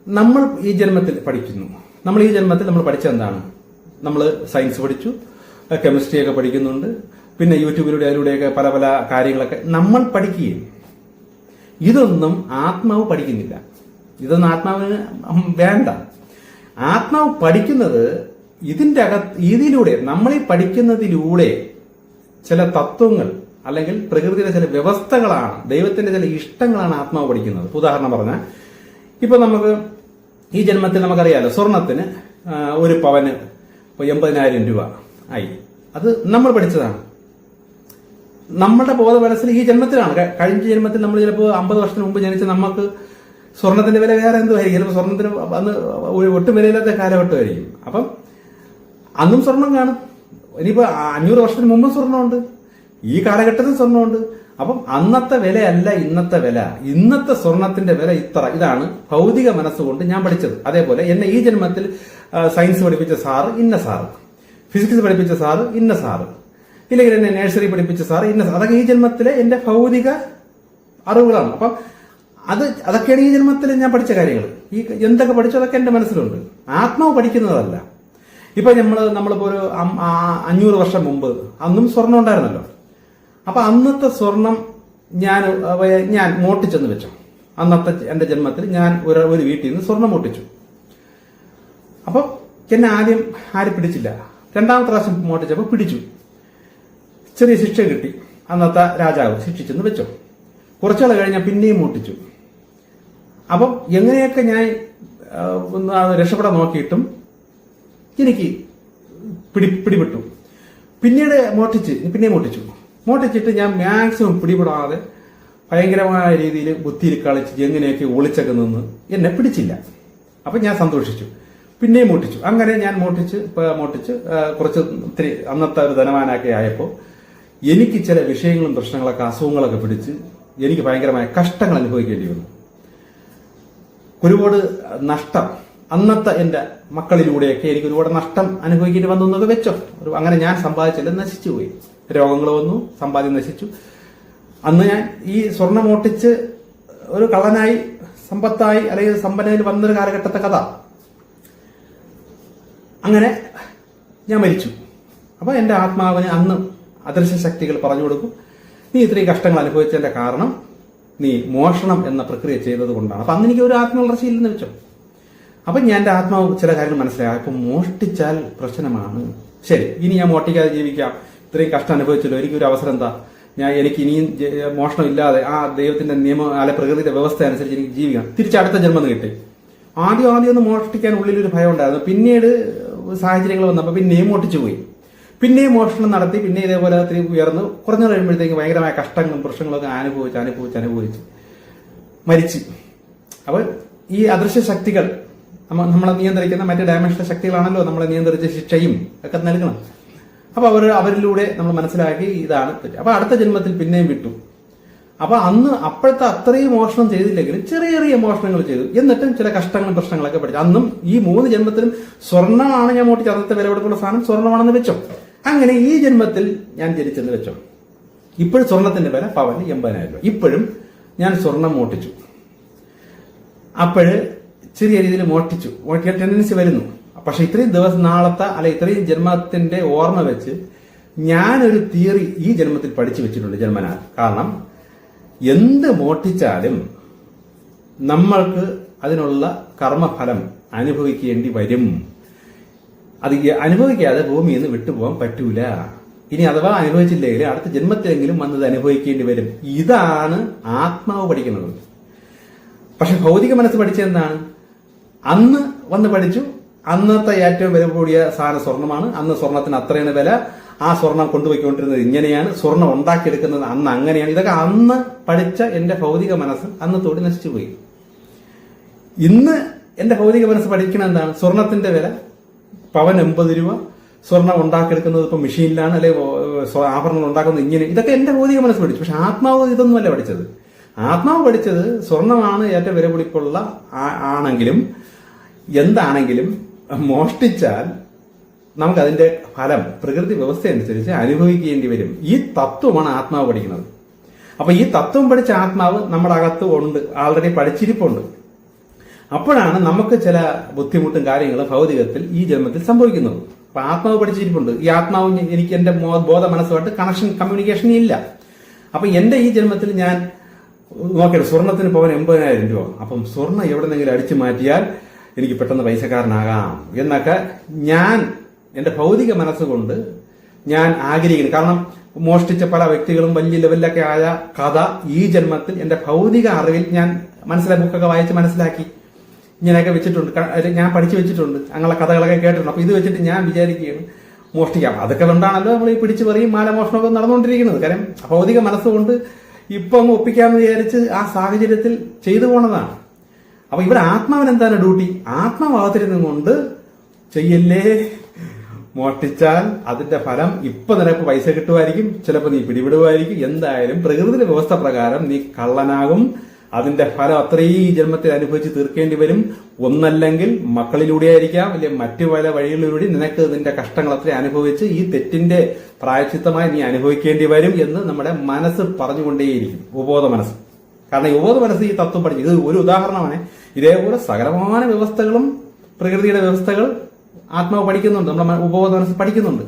നമ്മൾ ഈ ജന്മത്തിൽ പഠിക്കുന്നു. നമ്മൾ ഈ ജന്മത്തിൽ നമ്മൾ പഠിച്ച എന്താണ്? നമ്മൾ സയൻസ് പഠിച്ചു കെമിസ്ട്രി ഒക്കെ പഠിക്കുന്നുണ്ട് പിന്നെ യൂട്യൂബിലൂടെ അതിലൂടെയൊക്കെ പല പല കാര്യങ്ങളൊക്കെ നമ്മൾ പഠിക്കുകയും ഇതൊന്നും ആത്മാവ് പഠിക്കുന്നില്ല. ഇതൊന്നും ആത്മാവിന് വേണ്ട. ആത്മാവ് പഠിക്കുന്നത് ഇതിന്റെ അകത്ത് ഇതിലൂടെ നമ്മൾ ഈ പഠിക്കുന്നതിലൂടെ ചില തത്വങ്ങൾ അല്ലെങ്കിൽ പ്രകൃതിയിലെ ചില വ്യവസ്ഥകളാണ് ദൈവത്തിന്റെ ചില ഇഷ്ടങ്ങളാണ് ആത്മാവ് പഠിക്കുന്നത്. ഉദാഹരണം പറഞ്ഞാൽ ഇപ്പൊ നമുക്ക് ഈ ജന്മത്തിൽ നമുക്കറിയാലോ സ്വർണത്തിന് ഒരു പവന് എൺപതിനായിരം രൂപ ആയി. അത് നമ്മൾ പഠിച്ചതാണ്. നമ്മുടെ ബോധമനസ്സിൽ ഈ ജന്മത്തിലാണ്. കഴിഞ്ഞ ജന്മത്തിൽ നമ്മൾ ചിലപ്പോൾ അമ്പത് വർഷത്തിന് മുമ്പ് ജനിച്ച നമുക്ക് സ്വർണത്തിന്റെ വില വേറെ എന്തോ ആയിരിക്കും. ചിലപ്പോൾ സ്വർണത്തിന് അന്ന് ഒട്ടും വിലയില്ലാത്ത കാലഘട്ടമായിരിക്കും. അപ്പം അന്നും സ്വർണം കാണും. ഇനിയിപ്പോ അഞ്ഞൂറ് വർഷത്തിന് മുമ്പും സ്വർണമുണ്ട് ഈ കാലഘട്ടത്തിൽ സ്വർണമുണ്ട് അപ്പം അന്നത്തെ വിലയല്ല ഇന്നത്തെ വില. ഇന്നത്തെ സ്വർണത്തിന്റെ വില ഇത്ര. ഇതാണ് ഭൗതിക മനസ്സുകൊണ്ട് ഞാൻ പഠിച്ചത്. അതേപോലെ എന്നെ ഈ ജന്മത്തിൽ സയൻസ് പഠിപ്പിച്ച സാറ് ഇന്ന സാറ്. ഫിസിക്സ് പഠിപ്പിച്ച സാറ് ഇന്ന സാറ്. ഇല്ലെങ്കിൽ എന്നെ നേഴ്സറി പഠിപ്പിച്ച സാർ ഇന്ന അതൊക്കെ ഈ ജന്മത്തിലെ എന്റെ ഭൗതിക അറിവുകളാണ്. അപ്പം അത് അതൊക്കെയാണ് ഈ ജന്മത്തിൽ ഞാൻ പഠിച്ച കാര്യങ്ങൾ. ഈ എന്തൊക്കെ പഠിച്ചോ അതൊക്കെ എന്റെ മനസ്സിലുണ്ട്. ആത്മാവ് പഠിക്കുന്നതല്ല. ഇപ്പൊ നമ്മൾ നമ്മളിപ്പോ ഒരു അഞ്ഞൂറ് വർഷം മുമ്പ് അന്നും സ്വർണം ഉണ്ടായിരുന്നല്ലോ. അപ്പൊ അന്നത്തെ സ്വർണം ഞാൻ ഞാൻ മോട്ടിച്ചെന്ന് വെച്ചു. അന്നത്തെ എന്റെ ജന്മത്തിൽ ഞാൻ ഒരു ഒരു വീട്ടിൽ നിന്ന് സ്വർണം മോട്ടിച്ചു. അപ്പൊ എന്നെ ആദ്യം ആരും പിടിച്ചില്ല. രണ്ടാമത്തെ പ്രാവശ്യം മോട്ടിച്ചപ്പോ പിടിച്ചു. ചെറിയ ശിക്ഷ കിട്ടി. അന്നത്തെ രാജാവ് ശിക്ഷിച്ചെന്ന് വെച്ചോ. കുറച്ചുകൾ കഴിഞ്ഞാൽ പിന്നെയും മോട്ടിച്ചു അപ്പം എങ്ങനെയൊക്കെ ഞാൻ രക്ഷപ്പെടാൻ നോക്കിയിട്ടും എനിക്ക് പിടി പിടിപെട്ടു. പിന്നീട് മോട്ടിച്ച് പിന്നെയും മോട്ടിച്ചു മോട്ടിച്ചിട്ട് ഞാൻ മാക്സിമം പിടിപെടാതെ ഭയങ്കരമായ രീതിയിൽ ബുദ്ധിയിൽ കളിച്ച് എങ്ങനെയൊക്കെ ഒളിച്ചൊക്കെ നിന്ന് എന്നെ പിടിച്ചില്ല. അപ്പം ഞാൻ സന്തോഷിച്ചു. പിന്നെയും മോട്ടിച്ചു അങ്ങനെ ഞാൻ മോട്ടിച്ച് മോട്ടിച്ച് കുറച്ച് ഇത്തിരി അന്നത്തെ ഒരു ധനവാനൊക്കെ ആയപ്പോൾ എനിക്ക് ചില വിഷയങ്ങളും പ്രശ്നങ്ങളൊക്കെ അസുഖങ്ങളൊക്കെ പിടിച്ച് എനിക്ക് ഭയങ്കരമായ കഷ്ടങ്ങൾ അനുഭവിക്കേണ്ടി വന്നു. ഒരുപാട് നഷ്ടം. അന്നത്തെ എന്റെ മക്കളിലൂടെയൊക്കെ എനിക്ക് ഒരുപാട് നഷ്ടം അനുഭവിക്കേണ്ടി വന്നു എന്നൊക്കെ വെച്ചോ. ഒരു അങ്ങനെ ഞാൻ സമ്പാദിച്ചെല്ലാം നശിച്ചു പോയി. രോഗങ്ങൾ വന്നു സമ്പാദ്യം നശിച്ചു. അന്ന് ഞാൻ ഈ സ്വർണം ഓട്ടിച്ച് ഒരു കള്ളനായി സമ്പത്തായി അല്ലെങ്കിൽ സമ്പന്നയിൽ വന്നൊരു കാലഘട്ടത്തെ കഥ. അങ്ങനെ ഞാൻ മരിച്ചു. അപ്പൊ എന്റെ ആത്മാവിന് അന്ന് അദൃശ്യ ശക്തികൾ പറഞ്ഞു കൊടുക്കും. നീ ഇത്രയും കഷ്ടങ്ങൾ അനുഭവിച്ചതിന്റെ കാരണം നീ മോഷണം എന്ന പ്രക്രിയ ചെയ്തത് കൊണ്ടാണ് അപ്പൊ അന്ന് എനിക്ക് ഒരു ആത്മവളർച്ചയില്ലെന്ന് വെച്ചോ. അപ്പൊ ഞാൻ എന്റെ ആത്മാവ് ചില കാര്യങ്ങൾ മനസ്സിലായി. അപ്പൊ മോഷ്ടിച്ചാൽ പ്രശ്നമാണ്. ശരി ഇനി ഞാൻ മോഷ്ടിക്കാതെ ജീവിക്കാം. ഇത്രയും കഷ്ടം അനുഭവിച്ചല്ലോ. എനിക്കൊരു അവസരം എന്താ? ഞാൻ എനിക്ക് ഇനിയും മോഷണം ഇല്ലാതെ ആ ദൈവത്തിന്റെ നിയമം അല്ലെ പ്രകൃതിയുടെ വ്യവസ്ഥ അനുസരിച്ച് എനിക്ക് ജീവിക്കാം. തിരിച്ചടുത്ത ജന്മം കിട്ടി. ആദ്യം ആദ്യം ഒന്ന് മോഷ്ടിക്കാൻ ഉള്ളിൽ ഒരു ഭയം ഉണ്ടായിരുന്നു. പിന്നീട് സാഹചര്യങ്ങൾ വന്നപ്പോൾ പിന്നെ മോട്ടിച്ചു പോയി പിന്നെയും മോഷണം നടത്തി പിന്നെ ഇതേപോലെ ഒത്തിരി ഉയർന്ന് കുറഞ്ഞു കഴിയുമ്പോഴത്തേക്ക് ഭയങ്കരമായ കഷ്ടങ്ങളും പ്രശ്നങ്ങളൊക്കെ അനുഭവിച്ച് അനുഭവിച്ച് അനുഭവിച്ച് മരിച്ചു. അപ്പോൾ ഈ അദൃശ്യ ശക്തികൾ നമ്മ നമ്മളെ നിയന്ത്രിക്കുന്ന മറ്റ് ഡയമെൻഷണൽ ശക്തികളാണല്ലോ നമ്മളെ നിയന്ത്രിച്ച ശിക്ഷയും ഒക്കെ നൽകണം. അപ്പൊ അവർ അവരിലൂടെ നമ്മൾ മനസ്സിലാക്കി ഇതാണ് തെറ്റ്. അപ്പൊ അടുത്ത ജന്മത്തിൽ പിന്നെയും വിട്ടു. അപ്പൊ അന്ന് അപ്പോഴത്തെ അത്രയും മോഷണം ചെയ്തില്ലെങ്കിലും ചെറിയ ചെറിയ മോഷണങ്ങൾ ചെയ്തു. എന്നിട്ടും ചില കഷ്ടങ്ങളും പ്രശ്നങ്ങളൊക്കെ പഠിച്ചു. അന്നും ഈ മൂന്ന് ജന്മത്തിലും സ്വർണമാണ് ഞാൻ മോട്ടിച്ച് അന്നത്തെ വില കൊടുക്കുന്ന സാധനം സ്വർണമാണെന്ന് വെച്ചോ. അങ്ങനെ ഈ ജന്മത്തിൽ ഞാൻ ജനിച്ചെന്ന് വെച്ചോ. ഇപ്പോഴും സ്വർണത്തിന്റെ വില പവന് എൺപതിനായിരം രൂപ. ഇപ്പോഴും ഞാൻ സ്വർണം മോട്ടിച്ചു അപ്പോൾ ചെറിയ രീതിയിൽ മോട്ടിച്ചു മോട്ടിക്കാൻ ടെൻഡൻസി വരുന്നു. പക്ഷെ ഇത്രയും ദിവസം നാളത്തെ അല്ലെ ഇത്രയും ജന്മത്തിന്റെ ഓർമ്മ വെച്ച് ഞാനൊരു തിയറി ഈ ജന്മത്തിൽ പഠിച്ചു വെച്ചിട്ടുണ്ട് ജന്മനാൽ. കാരണം എന്ത് മോട്ടിച്ചാലും നമ്മൾക്ക് അതിനുള്ള കർമ്മഫലം അനുഭവിക്കേണ്ടി വരും. അത് അനുഭവിക്കാതെ ഭൂമിയിൽ നിന്ന് വിട്ടുപോകാൻ പറ്റൂല. ഇനി അഥവാ അനുഭവിച്ചില്ലെങ്കിൽ അടുത്ത ജന്മത്തിലെങ്കിലും വന്നത് അനുഭവിക്കേണ്ടി വരും. ഇതാണ് ആത്മാവ് പഠിക്കുന്നത്. പക്ഷെ ഭൗതിക മനസ്സ് പഠിച്ചെന്താണ് അന്ന് വന്ന് പഠിച്ചു. അന്നത്തെ ഏറ്റവും വില കൂടിയ സാധനം സ്വർണമാണ് അന്ന് സ്വർണത്തിന് അത്രയാണ് വില. ആ സ്വർണം കൊണ്ടുപോയിക്കൊണ്ടിരുന്നത് ഇങ്ങനെയാണ്. സ്വർണം ഉണ്ടാക്കിയെടുക്കുന്നത് അന്ന് അങ്ങനെയാണ്. ഇതൊക്കെ അന്ന് പഠിച്ച എന്റെ ഭൗതിക മനസ്സ് അന്ന് തൊടി നശിച്ചുപോയി. ഇന്ന് എന്റെ ഭൗതിക മനസ്സ് പഠിക്കണം എന്താണ്? സ്വർണത്തിന്റെ വില. പവൻ എൺപത് രൂപ സ്വർണം ഉണ്ടാക്കിയെടുക്കുന്നത് ഇപ്പൊ മെഷീനിലാണ് അല്ലെ ആഭരണങ്ങൾ ഉണ്ടാക്കുന്നത് ഇങ്ങനെ. ഇതൊക്കെ എന്റെ ഭൗതിക മനസ്സ് പഠിച്ചു. പക്ഷെ ആത്മാവ് ഇതൊന്നുമല്ല പഠിച്ചത്. ആത്മാവ് പഠിച്ചത് സ്വർണമാണ് ഏറ്റവും വില പിടിപ്പുള്ള ആണെങ്കിലും എന്താണെങ്കിലും മോഷ്ടിച്ചാൽ നമുക്ക് അതിന്റെ ഫലം പ്രകൃതി വ്യവസ്ഥ അനുസരിച്ച് അനുഭവിക്കേണ്ടി വരും. ഈ തത്വമാണ് ആത്മാവ് പഠിക്കുന്നത്. അപ്പൊ ഈ തത്വം പഠിച്ച ആത്മാവ് നമ്മുടെ അകത്ത് ഉണ്ട്. ആൾറെഡി പഠിച്ചിരിപ്പുണ്ട്. അപ്പോഴാണ് നമുക്ക് ചില ബുദ്ധിമുട്ടും കാര്യങ്ങളും ഭൗതികത്തിൽ ഈ ജന്മത്തിൽ സംഭവിക്കുന്നത്. അപ്പൊ ആത്മാവ് പഠിച്ചിരിപ്പുണ്ട്. ഈ ആത്മാവ് എനിക്ക് എന്റെ ബോധ മനസ്സുമായിട്ട് കണക്ഷൻ കമ്മ്യൂണിക്കേഷൻ ഇല്ല. അപ്പൊ എന്റെ ഈ ജന്മത്തിൽ ഞാൻ നോക്കിയത് സ്വർണത്തിന് പവൻ എൺപതിനായിരം രൂപ. അപ്പം സ്വർണം എവിടെന്നെങ്കിലും അടിച്ചു മാറ്റിയാൽ എനിക്ക് പെട്ടെന്ന് പൈസക്കാരനാകാം. എന്നൊക്കെ ഞാൻ എന്റെ ഭൗതിക മനസ്സുകൊണ്ട് ഞാൻ ആഗ്രഹിക്കുന്നു. കാരണം മോഷ്ടിച്ച പല വ്യക്തികളും വലിയ ലെവലിലൊക്കെ ആയ കഥ ഈ ജന്മത്തിൽ എന്റെ ഭൗതിക അറിവിൽ ഞാൻ മനസ്സിലാക്കി ബുക്കൊക്കെ വായിച്ച് മനസ്സിലാക്കി. ഇങ്ങനെയൊക്കെ വെച്ചിട്ടുണ്ട്. ഞാൻ പഠിച്ചു വെച്ചിട്ടുണ്ട്. അങ്ങനെ കഥകളൊക്കെ കേട്ടിട്ടുണ്ട്. അപ്പൊ ഇത് വെച്ചിട്ട് ഞാൻ വിചാരിക്കുകയാണ് മോഷ്ടിക്കാം. അതൊക്കെ കൊണ്ടാണല്ലോ നമ്മൾ ഈ പിടിച്ചു പറയും മാലമോഷണമൊക്കെ നടന്നുകൊണ്ടിരിക്കുന്നത്. കാരണം ഭൗതിക മനസ്സുകൊണ്ട് ഇപ്പൊ അങ്ങ് ഒപ്പിക്കാമെന്ന് വിചാരിച്ച് ആ സാഹചര്യത്തിൽ ചെയ്തു പോണതാണ്. അപ്പൊ ഇവിടെ ആത്മാവിന് എന്താണ് ഡ്യൂട്ടി? ആത്മാവാതിരുന്നും കൊണ്ട് ചെയ്യല്ലേ? മോഷ്ടിച്ചാൽ അതിന്റെ ഫലം ഇപ്പൊ നിനക്ക് പൈസ കിട്ടുമായിരിക്കും. ചിലപ്പോൾ നീ പിടിവിടുമായിരിക്കും എന്തായാലും പ്രകൃതിയുടെ വ്യവസ്ഥ പ്രകാരം നീ കള്ളനാകും. അതിന്റെ ഫലം അത്രയും ഈ ജന്മത്തിൽ അനുഭവിച്ച് തീർക്കേണ്ടി വരും. ഒന്നല്ലെങ്കിൽ മക്കളിലൂടെ ആയിരിക്കാം അല്ലെങ്കിൽ മറ്റു പല വഴികളിലൂടെ നിനക്ക് നിന്റെ കഷ്ടങ്ങൾ അത്ര അനുഭവിച്ച് ഈ തെറ്റിന്റെ പ്രായച്ചിത്തമായി നീ അനുഭവിക്കേണ്ടി വരും എന്ന് നമ്മുടെ മനസ്സ് പറഞ്ഞുകൊണ്ടേയിരിക്കും. ഉപബോധ മനസ്സ്. കാരണം ഈ ഉപബോധ മനസ്സ് ഈ തത്വം പഠിച്ചു ഇത് ഒരു ഉദാഹരണമാണ്. ഇതേപോലെ സകലമായ വ്യവസ്ഥകളും പ്രകൃതിയുടെ വ്യവസ്ഥകൾ ആത്മാവ് പഠിക്കുന്നുണ്ട്. നമ്മുടെ ഉപബോധ മനസ്സ് പഠിക്കുന്നുണ്ട്.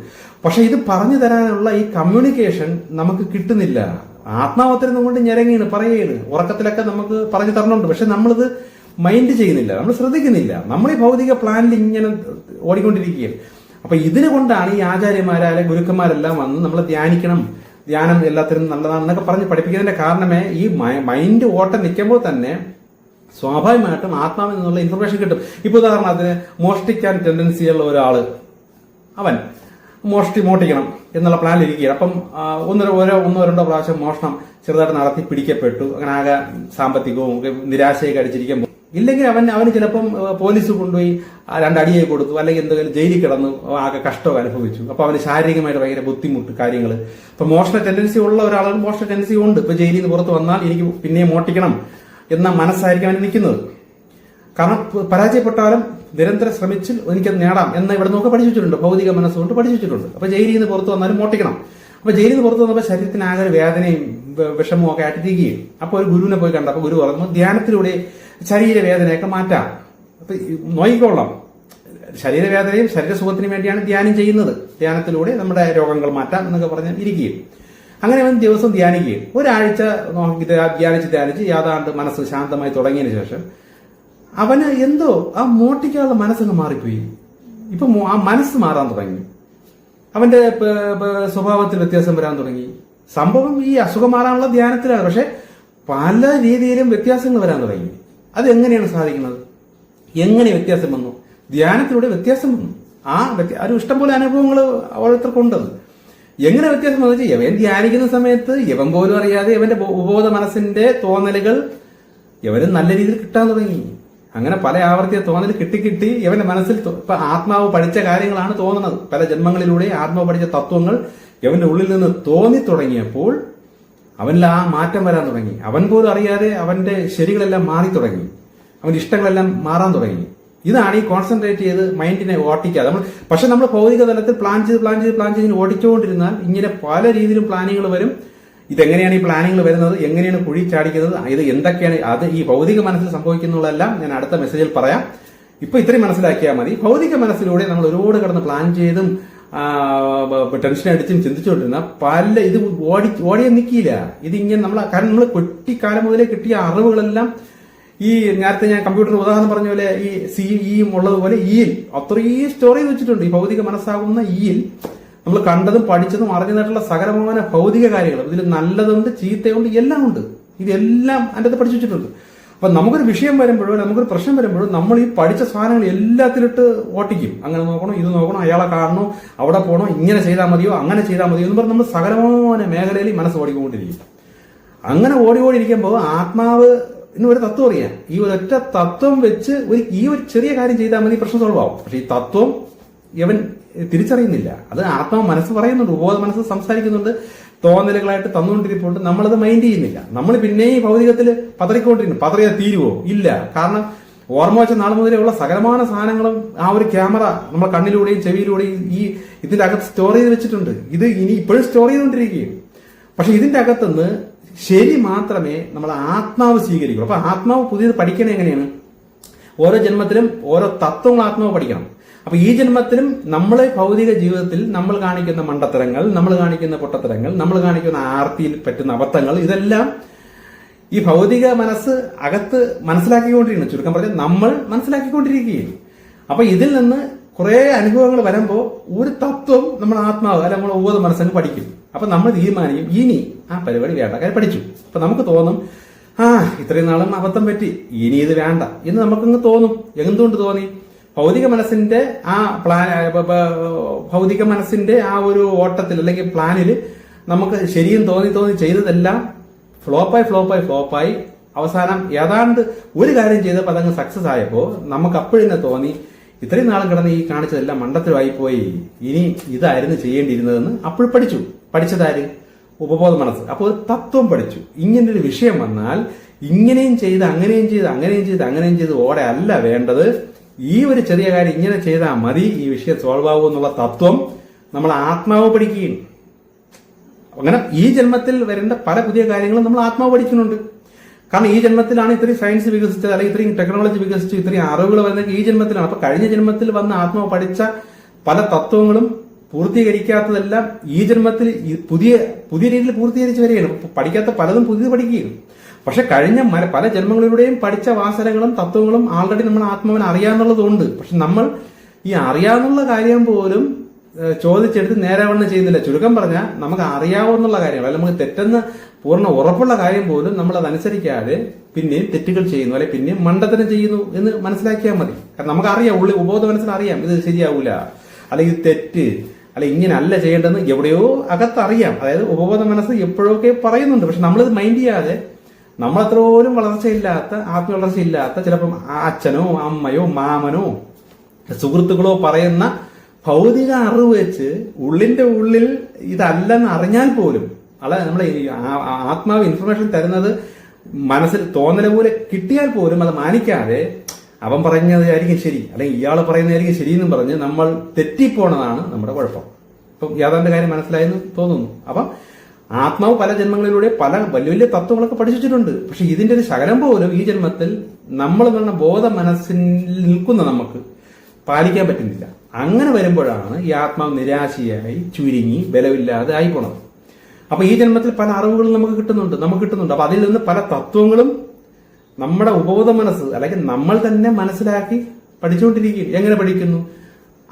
പക്ഷെ ഇത് പറഞ്ഞു തരാനുള്ള ഈ കമ്മ്യൂണിക്കേഷൻ നമുക്ക് കിട്ടുന്നില്ല. ആത്മാവത്തിരുന്ന് കൊണ്ട് ഞരങ്ങീണ് പറയുകയാണ്. ഉറക്കത്തിലൊക്കെ നമുക്ക് പറഞ്ഞു തരണമുണ്ട് പക്ഷെ നമ്മളിത് മൈൻഡ് ചെയ്യുന്നില്ല. നമ്മൾ ശ്രദ്ധിക്കുന്നില്ല. നമ്മൾ ഈ ഭൗതിക പ്ലാനിൽ ഇങ്ങനെ ഓടിക്കൊണ്ടിരിക്കുകയാണ്. അപ്പൊ ഇതിനു കൊണ്ടാണ് ഈ ആചാര്യന്മാരായ ഗുരുക്കന്മാരെല്ലാം വന്ന് നമ്മൾ ധ്യാനിക്കണം. ധ്യാനം എല്ലാത്തിനും നല്ലതാണെന്നൊക്കെ പറഞ്ഞ് പഠിപ്പിക്കുന്നതിന്റെ കാരണമേ ഈ മൈൻഡ് ഓട്ടം നിൽക്കുമ്പോൾ തന്നെ സ്വാഭാവികമായിട്ടും ആത്മാവിൽ നിന്നുള്ള ഇൻഫർമേഷൻ കിട്ടും. ഇപ്പൊ ഉദാഹരണത്തിന് മോഷ്ടിക്കാൻ ടെൻഡൻസി ഉള്ള ഒരാൾ. അവൻ. മോഷ്ടി മോട്ടിക്കണം എന്നുള്ള പ്ലാനിൽ ഇരിക്കുക അപ്പം ഒന്നര ഓരോ ഒന്നോ രണ്ടോ പ്രാവശ്യം മോഷണം ചെറുതായിട്ട് നടത്തി പിടിക്കപ്പെട്ടു. അങ്ങനെ ആകെ സാമ്പത്തികവും നിരാശയൊക്കെ പോകും ഇല്ലെങ്കിൽ അവൻ അവന് ചിലപ്പം പോലീസ് കൊണ്ടുപോയി രണ്ടടിയെ കൊടുത്തു അല്ലെങ്കിൽ എന്തെങ്കിലും ജയിലിൽ കിടന്നു ആകെ കഷ്ടമൊക്കെ അനുഭവിച്ചു. അപ്പൊ അവന് ശാരീരികമായിട്ട് ഭയങ്കര ബുദ്ധിമുട്ട് കാര്യങ്ങൾ. ഇപ്പൊ മോഷണ ടെൻഡൻസി ഉള്ള ഒരാളും മോഷണ ടെൻഡൻസി ഉണ്ട്. ഇപ്പൊ ജയിലിൽ നിന്ന് പുറത്ത് വന്നാൽ എനിക്ക് പിന്നെയും മോട്ടിക്കണം എന്ന മനസ്സായിരിക്കും അവൻ നിൽക്കുന്നത്. കാരണം പരാജയപ്പെട്ടാലും നിരന്തരം ശ്രമിച്ച് എനിക്കത് നേടാം എന്ന് ഇവിടെ നോക്കി പഠിപ്പിച്ചിട്ടുണ്ട്. ഭൗതിക മനസ്സുകൊണ്ട് പഠിച്ചു വെച്ചിട്ടുണ്ട് അപ്പൊ ജയിലിൽ നിന്ന് പുറത്ത് വന്നാലും മോട്ടിക്കണം അപ്പൊ ജയിലിൽ നിന്ന് പുറത്ത് വന്നപ്പോൾ ശരീരത്തിന് ആകെ ഒരു വേദനയും വിഷമവും ഒക്കെ ആയിട്ടിരിക്കുകയും. അപ്പോൾ ഒരു ഗുരുവിനെ പോയി കണ്ടപ്പോൾ ഗുരു പറഞ്ഞു ധ്യാനത്തിലൂടെ ശരീരവേദനയൊക്കെ മാറ്റാം. അപ്പൊ നോയിക്കോളാം ശരീരവേദനയും ശരീരസുഖത്തിനും വേണ്ടിയാണ് ധ്യാനം ചെയ്യുന്നത്. ധ്യാനത്തിലൂടെ നമ്മുടെ രോഗങ്ങൾ മാറ്റാം എന്നൊക്കെ പറഞ്ഞ് ഇരിക്കുകയും. അങ്ങനെ അവൻ ദിവസം ധ്യാനിക്കുകയും. ഒരാഴ്ച നോക്കി ധ്യാ- ധ്യാനിച്ച് ധ്യാനിച്ച് യാതാണ്ട് മനസ്സ് ശാന്തമായി തുടങ്ങിയതിന് ശേഷം അവന് എന്തോ ആ മോട്ടിക്കാനുള്ള മനസ്സങ്ങ് മാറിപ്പോയി. ഇപ്പൊ ആ മനസ്സ് മാറാൻ തുടങ്ങി. അവന്റെ സ്വഭാവത്തിൽ വ്യത്യാസം വരാൻ തുടങ്ങി. സംഭവം ഈ അസുഖം മാറാനുള്ള ധ്യാനത്തിലാണ്. പക്ഷെ പല രീതിയിലും വ്യത്യാസങ്ങൾ വരാൻ തുടങ്ങി. അത് എങ്ങനെയാണ് സാധിക്കുന്നത്? എങ്ങനെ വ്യത്യാസം വന്നു? ധ്യാനത്തിലൂടെ വ്യത്യാസം വന്നു. ആ ഒരു ഇഷ്ടംപോലെ അനുഭവങ്ങൾ ഓരോരുത്തർക്കുണ്ടത് എങ്ങനെ വ്യത്യാസം വന്നു വെച്ചാൽ യവൻ ധ്യാനിക്കുന്ന സമയത്ത് ഇവൻ പോലും അറിയാതെ ഇവന്റെ ഉപബോധ മനസ്സിന്റെ തോന്നലുകൾ ഇവരും നല്ല രീതിയിൽ കിട്ടാൻ തുടങ്ങി. അങ്ങനെ പല ആവർത്തിയ തോന്നൽ കിട്ടി കിട്ടി ഇവന്റെ മനസ്സിൽ ഇപ്പൊ ആത്മാവ് പഠിച്ച കാര്യങ്ങളാണ് തോന്നുന്നത്. പല ജന്മങ്ങളിലൂടെ ആത്മാവ് പഠിച്ച തത്വങ്ങൾ ഇവന്റെ ഉള്ളിൽ നിന്ന് തോന്നി തുടങ്ങിയപ്പോൾ അവനിൽ ആ മാറ്റം വരാൻ തുടങ്ങി. അവൻ പോലും അറിയാതെ അവന്റെ ശരികളെല്ലാം മാറി തുടങ്ങി. അവന്റെ ഇഷ്ടങ്ങളെല്ലാം മാറാൻ തുടങ്ങി. ഇതാണ് ഈ കോൺസെൻട്രേറ്റ് ചെയ്ത് മൈൻഡിനെ ഓട്ടിക്കാതെ. നമ്മൾ പക്ഷെ നമ്മൾ ഭൗതിക തലത്തിൽ പ്ലാൻ ചെയ്ത് പ്ലാൻ ചെയ്ത് പ്ലാൻ ചെയ്ത് ഓടിച്ചുകൊണ്ടിരുന്നാൽ ഇങ്ങനെ പല രീതിയിലും പ്ലാനിങ്ങൾ വരും. ഇതെങ്ങനെയാണ് ഈ പ്ലാനിങ്ങിൽ വരുന്നത്? എങ്ങനെയാണ് കുഴി ചാടിക്കുന്നത്? ഇത് എന്തൊക്കെയാണ്? അത് ഈ ഭൗതിക മനസ്സിൽ സംഭവിക്കുന്നുള്ളതെല്ലാം ഞാൻ അടുത്ത മെസ്സേജിൽ പറയാം. ഇപ്പൊ ഇത്രയും മനസ്സിലാക്കിയാൽ മതി. ഭൗതിക മനസ്സിലൂടെ നമ്മൾ ഒരുപാട് കടന്ന് പ്ലാൻ ചെയ്തും ടെൻഷൻ അടിച്ചും ചിന്തിച്ചുകൊണ്ടിരുന്ന പല ഇത് ഓടി ഓടിയെ നിൽക്കിയില്ല ഇതിങ്ങനെ നമ്മൾ കാരണം നമ്മൾ കുട്ടിക്കാലം മുതലേ കിട്ടിയ അറിവുകളെല്ലാം ഈ നേരത്തെ ഞാൻ കമ്പ്യൂട്ടർ ഉദാഹരണം പറഞ്ഞ പോലെ ഈ സി ഇയും ഉള്ളതുപോലെ ഇയിൽ അത്രയും സ്റ്റോർ ചെയ്ത് വെച്ചിട്ടുണ്ട്. ഈ ഭൗതിക മനസ്സാകുന്ന ഈയിൽ നമ്മൾ കണ്ടതും പഠിച്ചതും അറിഞ്ഞതായിട്ടുള്ള സകലമായ ഭൗതിക കാര്യങ്ങൾ. ഇതിൽ നല്ലതുണ്ട് ചീത്തയുണ്ട് എല്ലാം ഉണ്ട്. ഇതെല്ലാം അതിന്റെ അകത്ത് പഠിച്ചു വെച്ചിട്ടുണ്ട്. അപ്പൊ നമുക്കൊരു വിഷയം വരുമ്പോഴോ നമുക്കൊരു പ്രശ്നം വരുമ്പോഴോ നമ്മൾ ഈ പഠിച്ച സാധനങ്ങൾ എല്ലാത്തിലിട്ട് ഓട്ടിക്കും. അങ്ങനെ നോക്കണം ഇത് നോക്കണം അയാളെ കാണണോ അവിടെ പോകണോ ഇങ്ങനെ ചെയ്താൽ മതിയോ അങ്ങനെ ചെയ്താൽ മതിയോ എന്ന് പറഞ്ഞ് നമ്മൾ സകലമായ മേഖലയിൽ മനസ്സ് ഓടിക്കൊണ്ടിരിക്കും. അങ്ങനെ ഓടി ഓടി ഇരിക്കുമ്പോൾ ആത്മാവ് ഇന്ന് ഒരു തത്വം അറിയാം. ഈ ഒരൊറ്റ തത്വം വെച്ച് ഒരു ഈ ഒരു ചെറിയ കാര്യം ചെയ്താൽ മതി പ്രശ്നം സോൾവ് ആവും. പക്ഷെ ഈ തത്വം ഇവൻ തിരിച്ചറിയുന്നില്ല. അത് ആത്മാവ് മനസ്സ് പറയുന്നുണ്ട് ഉപബോധ മനസ്സ് സംസാരിക്കുന്നുണ്ട് തോന്നലുകളായിട്ട് തന്നുകൊണ്ടിരിപ്പുണ്ട്. നമ്മളത് മൈൻഡ് ചെയ്യുന്നില്ല. നമ്മൾ പിന്നെയും ഭൗതികത്തിൽ പതറിക്കൊണ്ടിരിക്കുന്നു. പതറിയാ തീരുവോ? ഇല്ല. കാരണം ഓർമ്മ വെച്ച നാൾ മുതലേ ഉള്ള സകലമായ സാധനങ്ങളും ആ ഒരു ക്യാമറ നമ്മുടെ കണ്ണിലൂടെയും ചെവിയിലൂടെയും ഈ ഇതിന്റെ അകത്ത് സ്റ്റോർ ചെയ്ത് വെച്ചിട്ടുണ്ട്. ഇത് ഇനി ഇപ്പോഴും സ്റ്റോർ ചെയ്തുകൊണ്ടിരിക്കുകയും പക്ഷെ ഇതിന്റെ അകത്തുനിന്ന് ശരി മാത്രമേ നമ്മൾ ആത്മാവ് സ്വീകരിക്കൂ അപ്പൊ ആത്മാവ് പുതിയത് പഠിക്കണേ എങ്ങനെയാണ്? ഓരോ ജന്മത്തിലും ഓരോ തത്വങ്ങൾ ആത്മാവ് പഠിക്കണം. അപ്പൊ ഈ ജന്മത്തിലും നമ്മളെ ഭൗതിക ജീവിതത്തിൽ നമ്മൾ കാണിക്കുന്ന മണ്ടത്തരങ്ങൾ നമ്മൾ കാണിക്കുന്ന പൊട്ടത്തരങ്ങൾ നമ്മൾ കാണിക്കുന്ന ആർത്തിയിൽ പറ്റുന്ന അബദ്ധങ്ങൾ ഇതെല്ലാം ഈ ഭൗതിക മനസ്സ് അകത്ത് മനസ്സിലാക്കിക്കൊണ്ടിരിക്കുന്നു. ചുരുക്കം പറഞ്ഞാൽ നമ്മൾ മനസ്സിലാക്കിക്കൊണ്ടിരിക്കുകയും അപ്പൊ ഇതിൽ നിന്ന് കുറെ അനുഭവങ്ങൾ വരുമ്പോൾ ഒരു തത്വം നമ്മൾ ആത്മാവ് അല്ല നമ്മൾ ഒവ്വത് മനസ്സങ്ങ് പഠിക്കും. അപ്പൊ നമ്മൾ തീരുമാനിക്കും ഇനി ആ പരിപാടി വേണ്ട കാര്യം പഠിച്ചു. അപ്പൊ നമുക്ക് തോന്നും ആ ഇത്രയും നാളും അബദ്ധം പറ്റി ഇനി ഇത് വേണ്ട എന്ന് നമുക്കങ്ങ് തോന്നും. എന്തുകൊണ്ട് തോന്നി? ഭൗതിക മനസ്സിന്റെ ആ പ്ലാൻ ഭൗതിക മനസ്സിന്റെ ആ ഒരു ഓട്ടത്തിൽ അല്ലെങ്കിൽ പ്ലാനിൽ നമുക്ക് ശരിയും തോന്നി തോന്നി ചെയ്തതെല്ലാം ഫ്ലോപ്പായി ഫ്ലോപ്പായി ഫ്ലോപ്പായി അവസാനം ഏതാണ്ട് ഒരു കാര്യം ചെയ്തപ്പോൾ അതങ്ങ് സക്സസ് ആയപ്പോൾ നമുക്ക് അപ്പോഴെന്നെ തോന്നി ഇത്രയും നാളും കിടന്ന് ഈ കാണിച്ചതെല്ലാം മണ്ടത്തിലായി പോയി. ഇനി ഇതായിരുന്നു ചെയ്യേണ്ടിയിരുന്നതെന്ന് അപ്പോൾ പഠിച്ചു. പഠിച്ചതാര്? ഉപബോധ മനസ്സ്. അപ്പോൾ തത്വം പഠിച്ചു. ഇങ്ങനെ ഒരു വിഷയം വന്നാൽ ഇങ്ങനെയും ചെയ്ത് അങ്ങനെയും ചെയ്ത് അങ്ങനെയും ചെയ്ത് അങ്ങനെയും ചെയ്ത് ഓടെ അല്ല വേണ്ടത്. ഈ ഒരു ചെറിയ കാര്യം ഇങ്ങനെ ചെയ്താൽ മതി ഈ വിഷയം സോൾവ് ആകും എന്നുള്ള തത്വം നമ്മൾ ആത്മാവ് പഠിക്കുകയും അങ്ങനെ ഈ ജന്മത്തിൽ വരേണ്ട പല പുതിയ കാര്യങ്ങളും നമ്മൾ ആത്മാവ് പഠിക്കുന്നുണ്ട്. കാരണം ഈ ജന്മത്തിലാണ് ഇത്രയും സയൻസ് വികസിച്ചത് അല്ലെങ്കിൽ ഇത്രയും ടെക്നോളജി വികസിച്ചു ഇത്രയും അറിവുകൾ വരുന്നത് ഈ ജന്മത്തിലാണ്. അപ്പൊ കഴിഞ്ഞ ജന്മത്തിൽ വന്ന ആത്മാവ് പഠിച്ച പല തത്വങ്ങളും പൂർത്തീകരിക്കാത്തതെല്ലാം ഈ ജന്മത്തിൽ പുതിയ പുതിയ രീതിയിൽ പൂർത്തീകരിച്ച് വരികയാണ്. പഠിക്കാത്ത പലതും പുതിയത് പഠിക്കുകയും പക്ഷെ കഴിഞ്ഞ പല ജന്മങ്ങളിലൂടെയും പഠിച്ച വാസനകളും തത്വങ്ങളും ആൾറെഡി നമ്മൾ ആത്മാവിന് അറിയാന്നുള്ളതുകൊണ്ട് പക്ഷെ നമ്മൾ ഈ അറിയാവുന്ന കാര്യം പോലും ചോദിച്ചെടുത്ത് നേരാവണ്ണം ചെയ്യുന്നില്ല. ചുരുക്കം പറഞ്ഞാൽ നമുക്ക് അറിയാവുന്നുള്ള കാര്യങ്ങൾ അല്ലെങ്കിൽ നമുക്ക് തെറ്റെന്ന് പൂർണ ഉറപ്പുള്ള കാര്യം പോലും നമ്മൾ അതനുസരിക്കാതെ പിന്നെയും തെറ്റുകൾ ചെയ്യുന്നു അല്ലെങ്കിൽ പിന്നെയും മണ്ടത്തരം ചെയ്യുന്നു എന്ന് മനസ്സിലാക്കിയാൽ മതി. കാരണം നമുക്കറിയാം ഉള്ളിൽ ഉപബോധ മനസ്സിൽ അറിയാം ഇത് ശരിയാവൂല. അല്ലെങ്കിൽ തെറ്റ് അല്ല അല്ല ചെയ്യേണ്ടതെന്ന് എവിടെയോ അകത്തറിയാം. അതായത് ഉപബോധ മനസ്സ് എപ്പോഴൊക്കെ പറയുന്നുണ്ട്. പക്ഷെ നമ്മളിത് മൈൻഡ് ചെയ്യാതെ നമ്മളത്ര പോലും വളർച്ചയില്ലാത്ത ആത്മ വളർച്ചയില്ലാത്ത ചിലപ്പം അച്ഛനോ അമ്മയോ മാമനോ സുഹൃത്തുക്കളോ പറയുന്ന ഭൗതിക അറിവ് വെച്ച് ഉള്ളിന്റെ ഉള്ളിൽ ഇതല്ലെന്ന് അറിഞ്ഞാൽ പോലും അല്ല നമ്മളെ ആത്മാവ് ഇൻഫർമേഷൻ തരുന്നത് മനസ്സിൽ തോന്നല പോലെ കിട്ടിയാൽ പോലും അത് മാനിക്കാതെ അവൻ പറഞ്ഞതായിരിക്കും ശരി അല്ലെങ്കിൽ ഇയാൾ പറയുന്നതായിരിക്കും ശരി എന്നും പറഞ്ഞ് നമ്മൾ തെറ്റിപ്പോണതാണ് നമ്മുടെ കുഴപ്പം. ഇപ്പം യാഥാന്റെ കാര്യം മനസ്സിലായെന്ന് തോന്നുന്നു. അപ്പം ആത്മാവ് പല ജന്മങ്ങളിലൂടെ പല വലിയ വലിയ തത്വങ്ങളൊക്കെ പഠിച്ചിട്ടുണ്ട്. പക്ഷെ ഇതിന്റെ ഒരു ശകലം പോലും ഈ ജന്മത്തിൽ നമ്മൾ പറഞ്ഞ ബോധ മനസ്സിൽ നിൽക്കുന്ന നമുക്ക് പാലിക്കാൻ പറ്റുന്നില്ല. അങ്ങനെ വരുമ്പോഴാണ് ഈ ആത്മാവ് നിരാശയായി ചുരുങ്ങി ബലമില്ലാതെ ആയി പോണത് അപ്പൊ ഈ ജന്മത്തിൽ പല അറിവുകളും നമുക്ക് കിട്ടുന്നുണ്ട് നമുക്ക് കിട്ടുന്നുണ്ട്. അപ്പൊ അതിൽ നിന്ന് പല തത്വങ്ങളും നമ്മുടെ ഉപബോധ മനസ്സ് അല്ലെങ്കിൽ നമ്മൾ തന്നെ മനസ്സിലാക്കി പഠിച്ചുകൊണ്ടിരിക്കും എങ്ങനെ പഠിക്കുന്നു?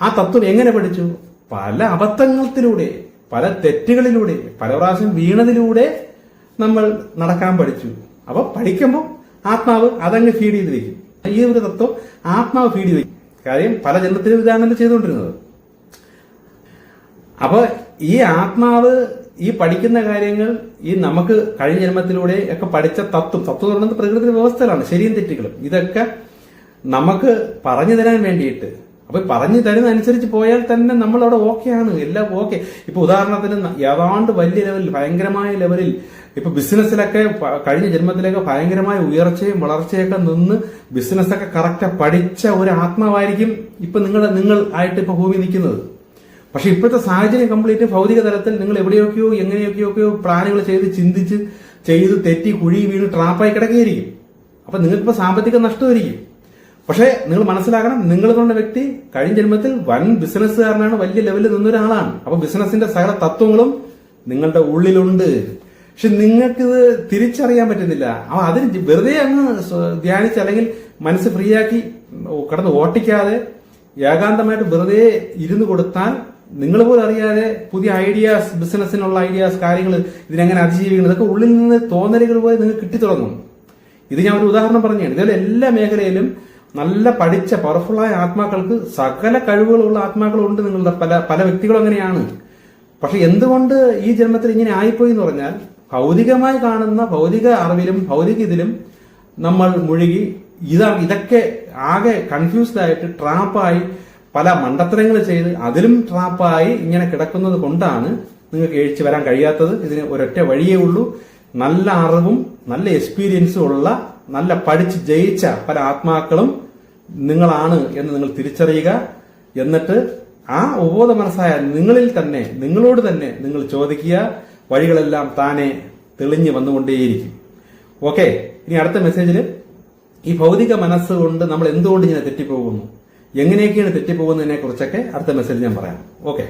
ആ തത്വം എങ്ങനെ പഠിച്ചു? പല അബദ്ധങ്ങളിലൂടെ പല തെറ്റുകളിലൂടെ പല പ്രാവശ്യം വീണതിലൂടെ നമ്മൾ നടക്കാൻ പഠിച്ചു. അപ്പൊ പഠിക്കുമ്പോൾ ആത്മാവ് അതങ്ങ് ഫീഡ് ചെയ്ത് വെക്കും ഈ ഒരു തത്വം ആത്മാവ് ഫീഡ് ചെയ്ത് വെക്കും കാര്യം പല ജന്മത്തിലും ഇതാണല്ലോ ചെയ്തുകൊണ്ടിരുന്നത്. അപ്പൊ ഈ ആത്മാവ് ഈ പഠിക്കുന്ന കാര്യങ്ങൾ ഈ നമുക്ക് കഴിഞ്ഞ ജന്മത്തിലൂടെ ഒക്കെ പഠിച്ച തത്വം തത്വം പറയുന്നത് പ്രകൃതി വ്യവസ്ഥകളാണ് ശരിയും തെറ്റുകളും. ഇതൊക്കെ നമുക്ക് പറഞ്ഞു തരാൻ വേണ്ടിയിട്ട് അപ്പൊ പറഞ്ഞു തരുന്ന അനുസരിച്ച് പോയാൽ തന്നെ നമ്മൾ അവിടെ ഓക്കെ ആണ്. എല്ലാം ഓക്കെ ഇപ്പൊ ഉദാഹരണത്തിന് ഏതാണ്ട് വലിയ ലെവലിൽ ഭയങ്കരമായ ലെവലിൽ ഇപ്പൊ ബിസിനസ്സിലൊക്കെ കഴിഞ്ഞ ജന്മത്തിലൊക്കെ ഭയങ്കരമായ ഉയർച്ചയും വളർച്ചയൊക്കെ നിന്ന് ബിസിനസ്സൊക്കെ കറക്റ്റ് പഠിച്ച ഒരു ആത്മാവായിരിക്കും ഇപ്പൊ നിങ്ങൾ നിങ്ങൾ ആയിട്ട് ഇപ്പൊ ഭൂമി നിൽക്കുന്നത്. പക്ഷെ ഇപ്പോഴത്തെ സാഹചര്യം കംപ്ലീറ്റ് ഭൗതിക തലത്തിൽ നിങ്ങൾ എവിടെയൊക്കെയോ എങ്ങനെയൊക്കെയൊക്കെയോ പ്ലാനുകൾ ചെയ്ത് ചിന്തിച്ച് ചെയ്ത് തെറ്റി കുഴി വീണ് ട്രാപ്പായി കിടക്കുകയായിരിക്കും. അപ്പൊ നിങ്ങൾക്കിപ്പോ സാമ്പത്തിക നഷ്ടമായിരിക്കും. പക്ഷേ നിങ്ങൾ മനസ്സിലാക്കണം നിങ്ങൾ കൊണ്ട വ്യക്തി കഴിഞ്ഞ ജന്മത്തിൽ വൻ ബിസിനസ്സുകാരനാണ് വലിയ ലെവലിൽ നിന്നൊരാളാണ് അപ്പൊ ബിസിനസിന്റെ സകല തത്വങ്ങളും നിങ്ങളുടെ ഉള്ളിലുണ്ട്. പക്ഷെ നിങ്ങൾക്കിത് തിരിച്ചറിയാൻ പറ്റുന്നില്ല. അപ്പൊ അതിന് വെറുതെ അങ്ങ് ധ്യാനിച്ച് അല്ലെങ്കിൽ മനസ്സ് ഫ്രീ ആക്കി കടന്ന് ഓട്ടിക്കാതെ ഏകാന്തമായിട്ട് വെറുതെ ഇരുന്ന് കൊടുത്താൽ നിങ്ങൾ പോലും അറിയാതെ പുതിയ ഐഡിയാസ് ബിസിനസ്സിനുള്ള ഐഡിയാസ് കാര്യങ്ങൾ ഇതിനെങ്ങനെ അതിജീവിക്കണം ഇതൊക്കെ ഉള്ളിൽ നിന്ന് തോന്നലുകൾ പോലെ നിങ്ങൾക്ക് കിട്ടിത്തുടങ്ങും. ഇത് ഞാൻ ഒരു ഉദാഹരണം പറഞ്ഞാണ് ഇതുപോലെ എല്ലാ മേഖലയിലും നല്ല പഠിച്ച പവർഫുള്ളായ ആത്മാക്കൾക്ക് സകല കഴിവുകളുള്ള ആത്മാക്കളുണ്ട് നിങ്ങളുടെ പല പല വ്യക്തികളും അങ്ങനെയാണ്. പക്ഷെ എന്തുകൊണ്ട് ഈ ജന്മത്തിൽ ഇങ്ങനെ ആയിപ്പോയി എന്ന് പറഞ്ഞാൽ ഭൗതികമായി കാണുന്ന ഭൗതിക അറിവിലും ഭൗതിക ഇതിലും നമ്മൾ മുഴുകി ഇതാ ഇതൊക്കെ ആകെ കൺഫ്യൂസ്ഡ് ആയിട്ട് ട്രാപ്പായി പല മണ്ടത്തരങ്ങൾ ചെയ്ത് അതിലും ട്രാപ്പായി ഇങ്ങനെ കിടക്കുന്നത് കൊണ്ടാണ് നിങ്ങൾക്ക് എഴുച്ചു വരാൻ കഴിയാത്തത്. ഇതിന് ഒരൊറ്റ വഴിയേ ഉള്ളൂ. നല്ല അറിവും നല്ല എക്സ്പീരിയൻസും ഉള്ള നല്ല പഠിച്ച് ജയിച്ച പല ആത്മാക്കളും നിങ്ങളാണ് എന്ന് നിങ്ങൾ തിരിച്ചറിയുക. എന്നിട്ട് ആ ഉപബോധ മനസ്സായ നിങ്ങളിൽ തന്നെ നിങ്ങളോട് തന്നെ നിങ്ങൾ ചോദിക്കുക. വഴികളെല്ലാം താനെ തെളിഞ്ഞു വന്നുകൊണ്ടേയിരിക്കും. ഓക്കെ ഇനി അടുത്ത മെസ്സേജിൽ ഈ ഭൗതിക മനസ്സ് കൊണ്ട് നമ്മൾ എന്തുകൊണ്ട് ഇങ്ങനെ തെറ്റിപ്പോകുന്നു? എങ്ങനെയൊക്കെയാണ് തെറ്റിപ്പോകുന്നതിനെ കുറിച്ചൊക്കെ അടുത്ത മെസ്സേജ് ഞാൻ പറയാം. ഓക്കെ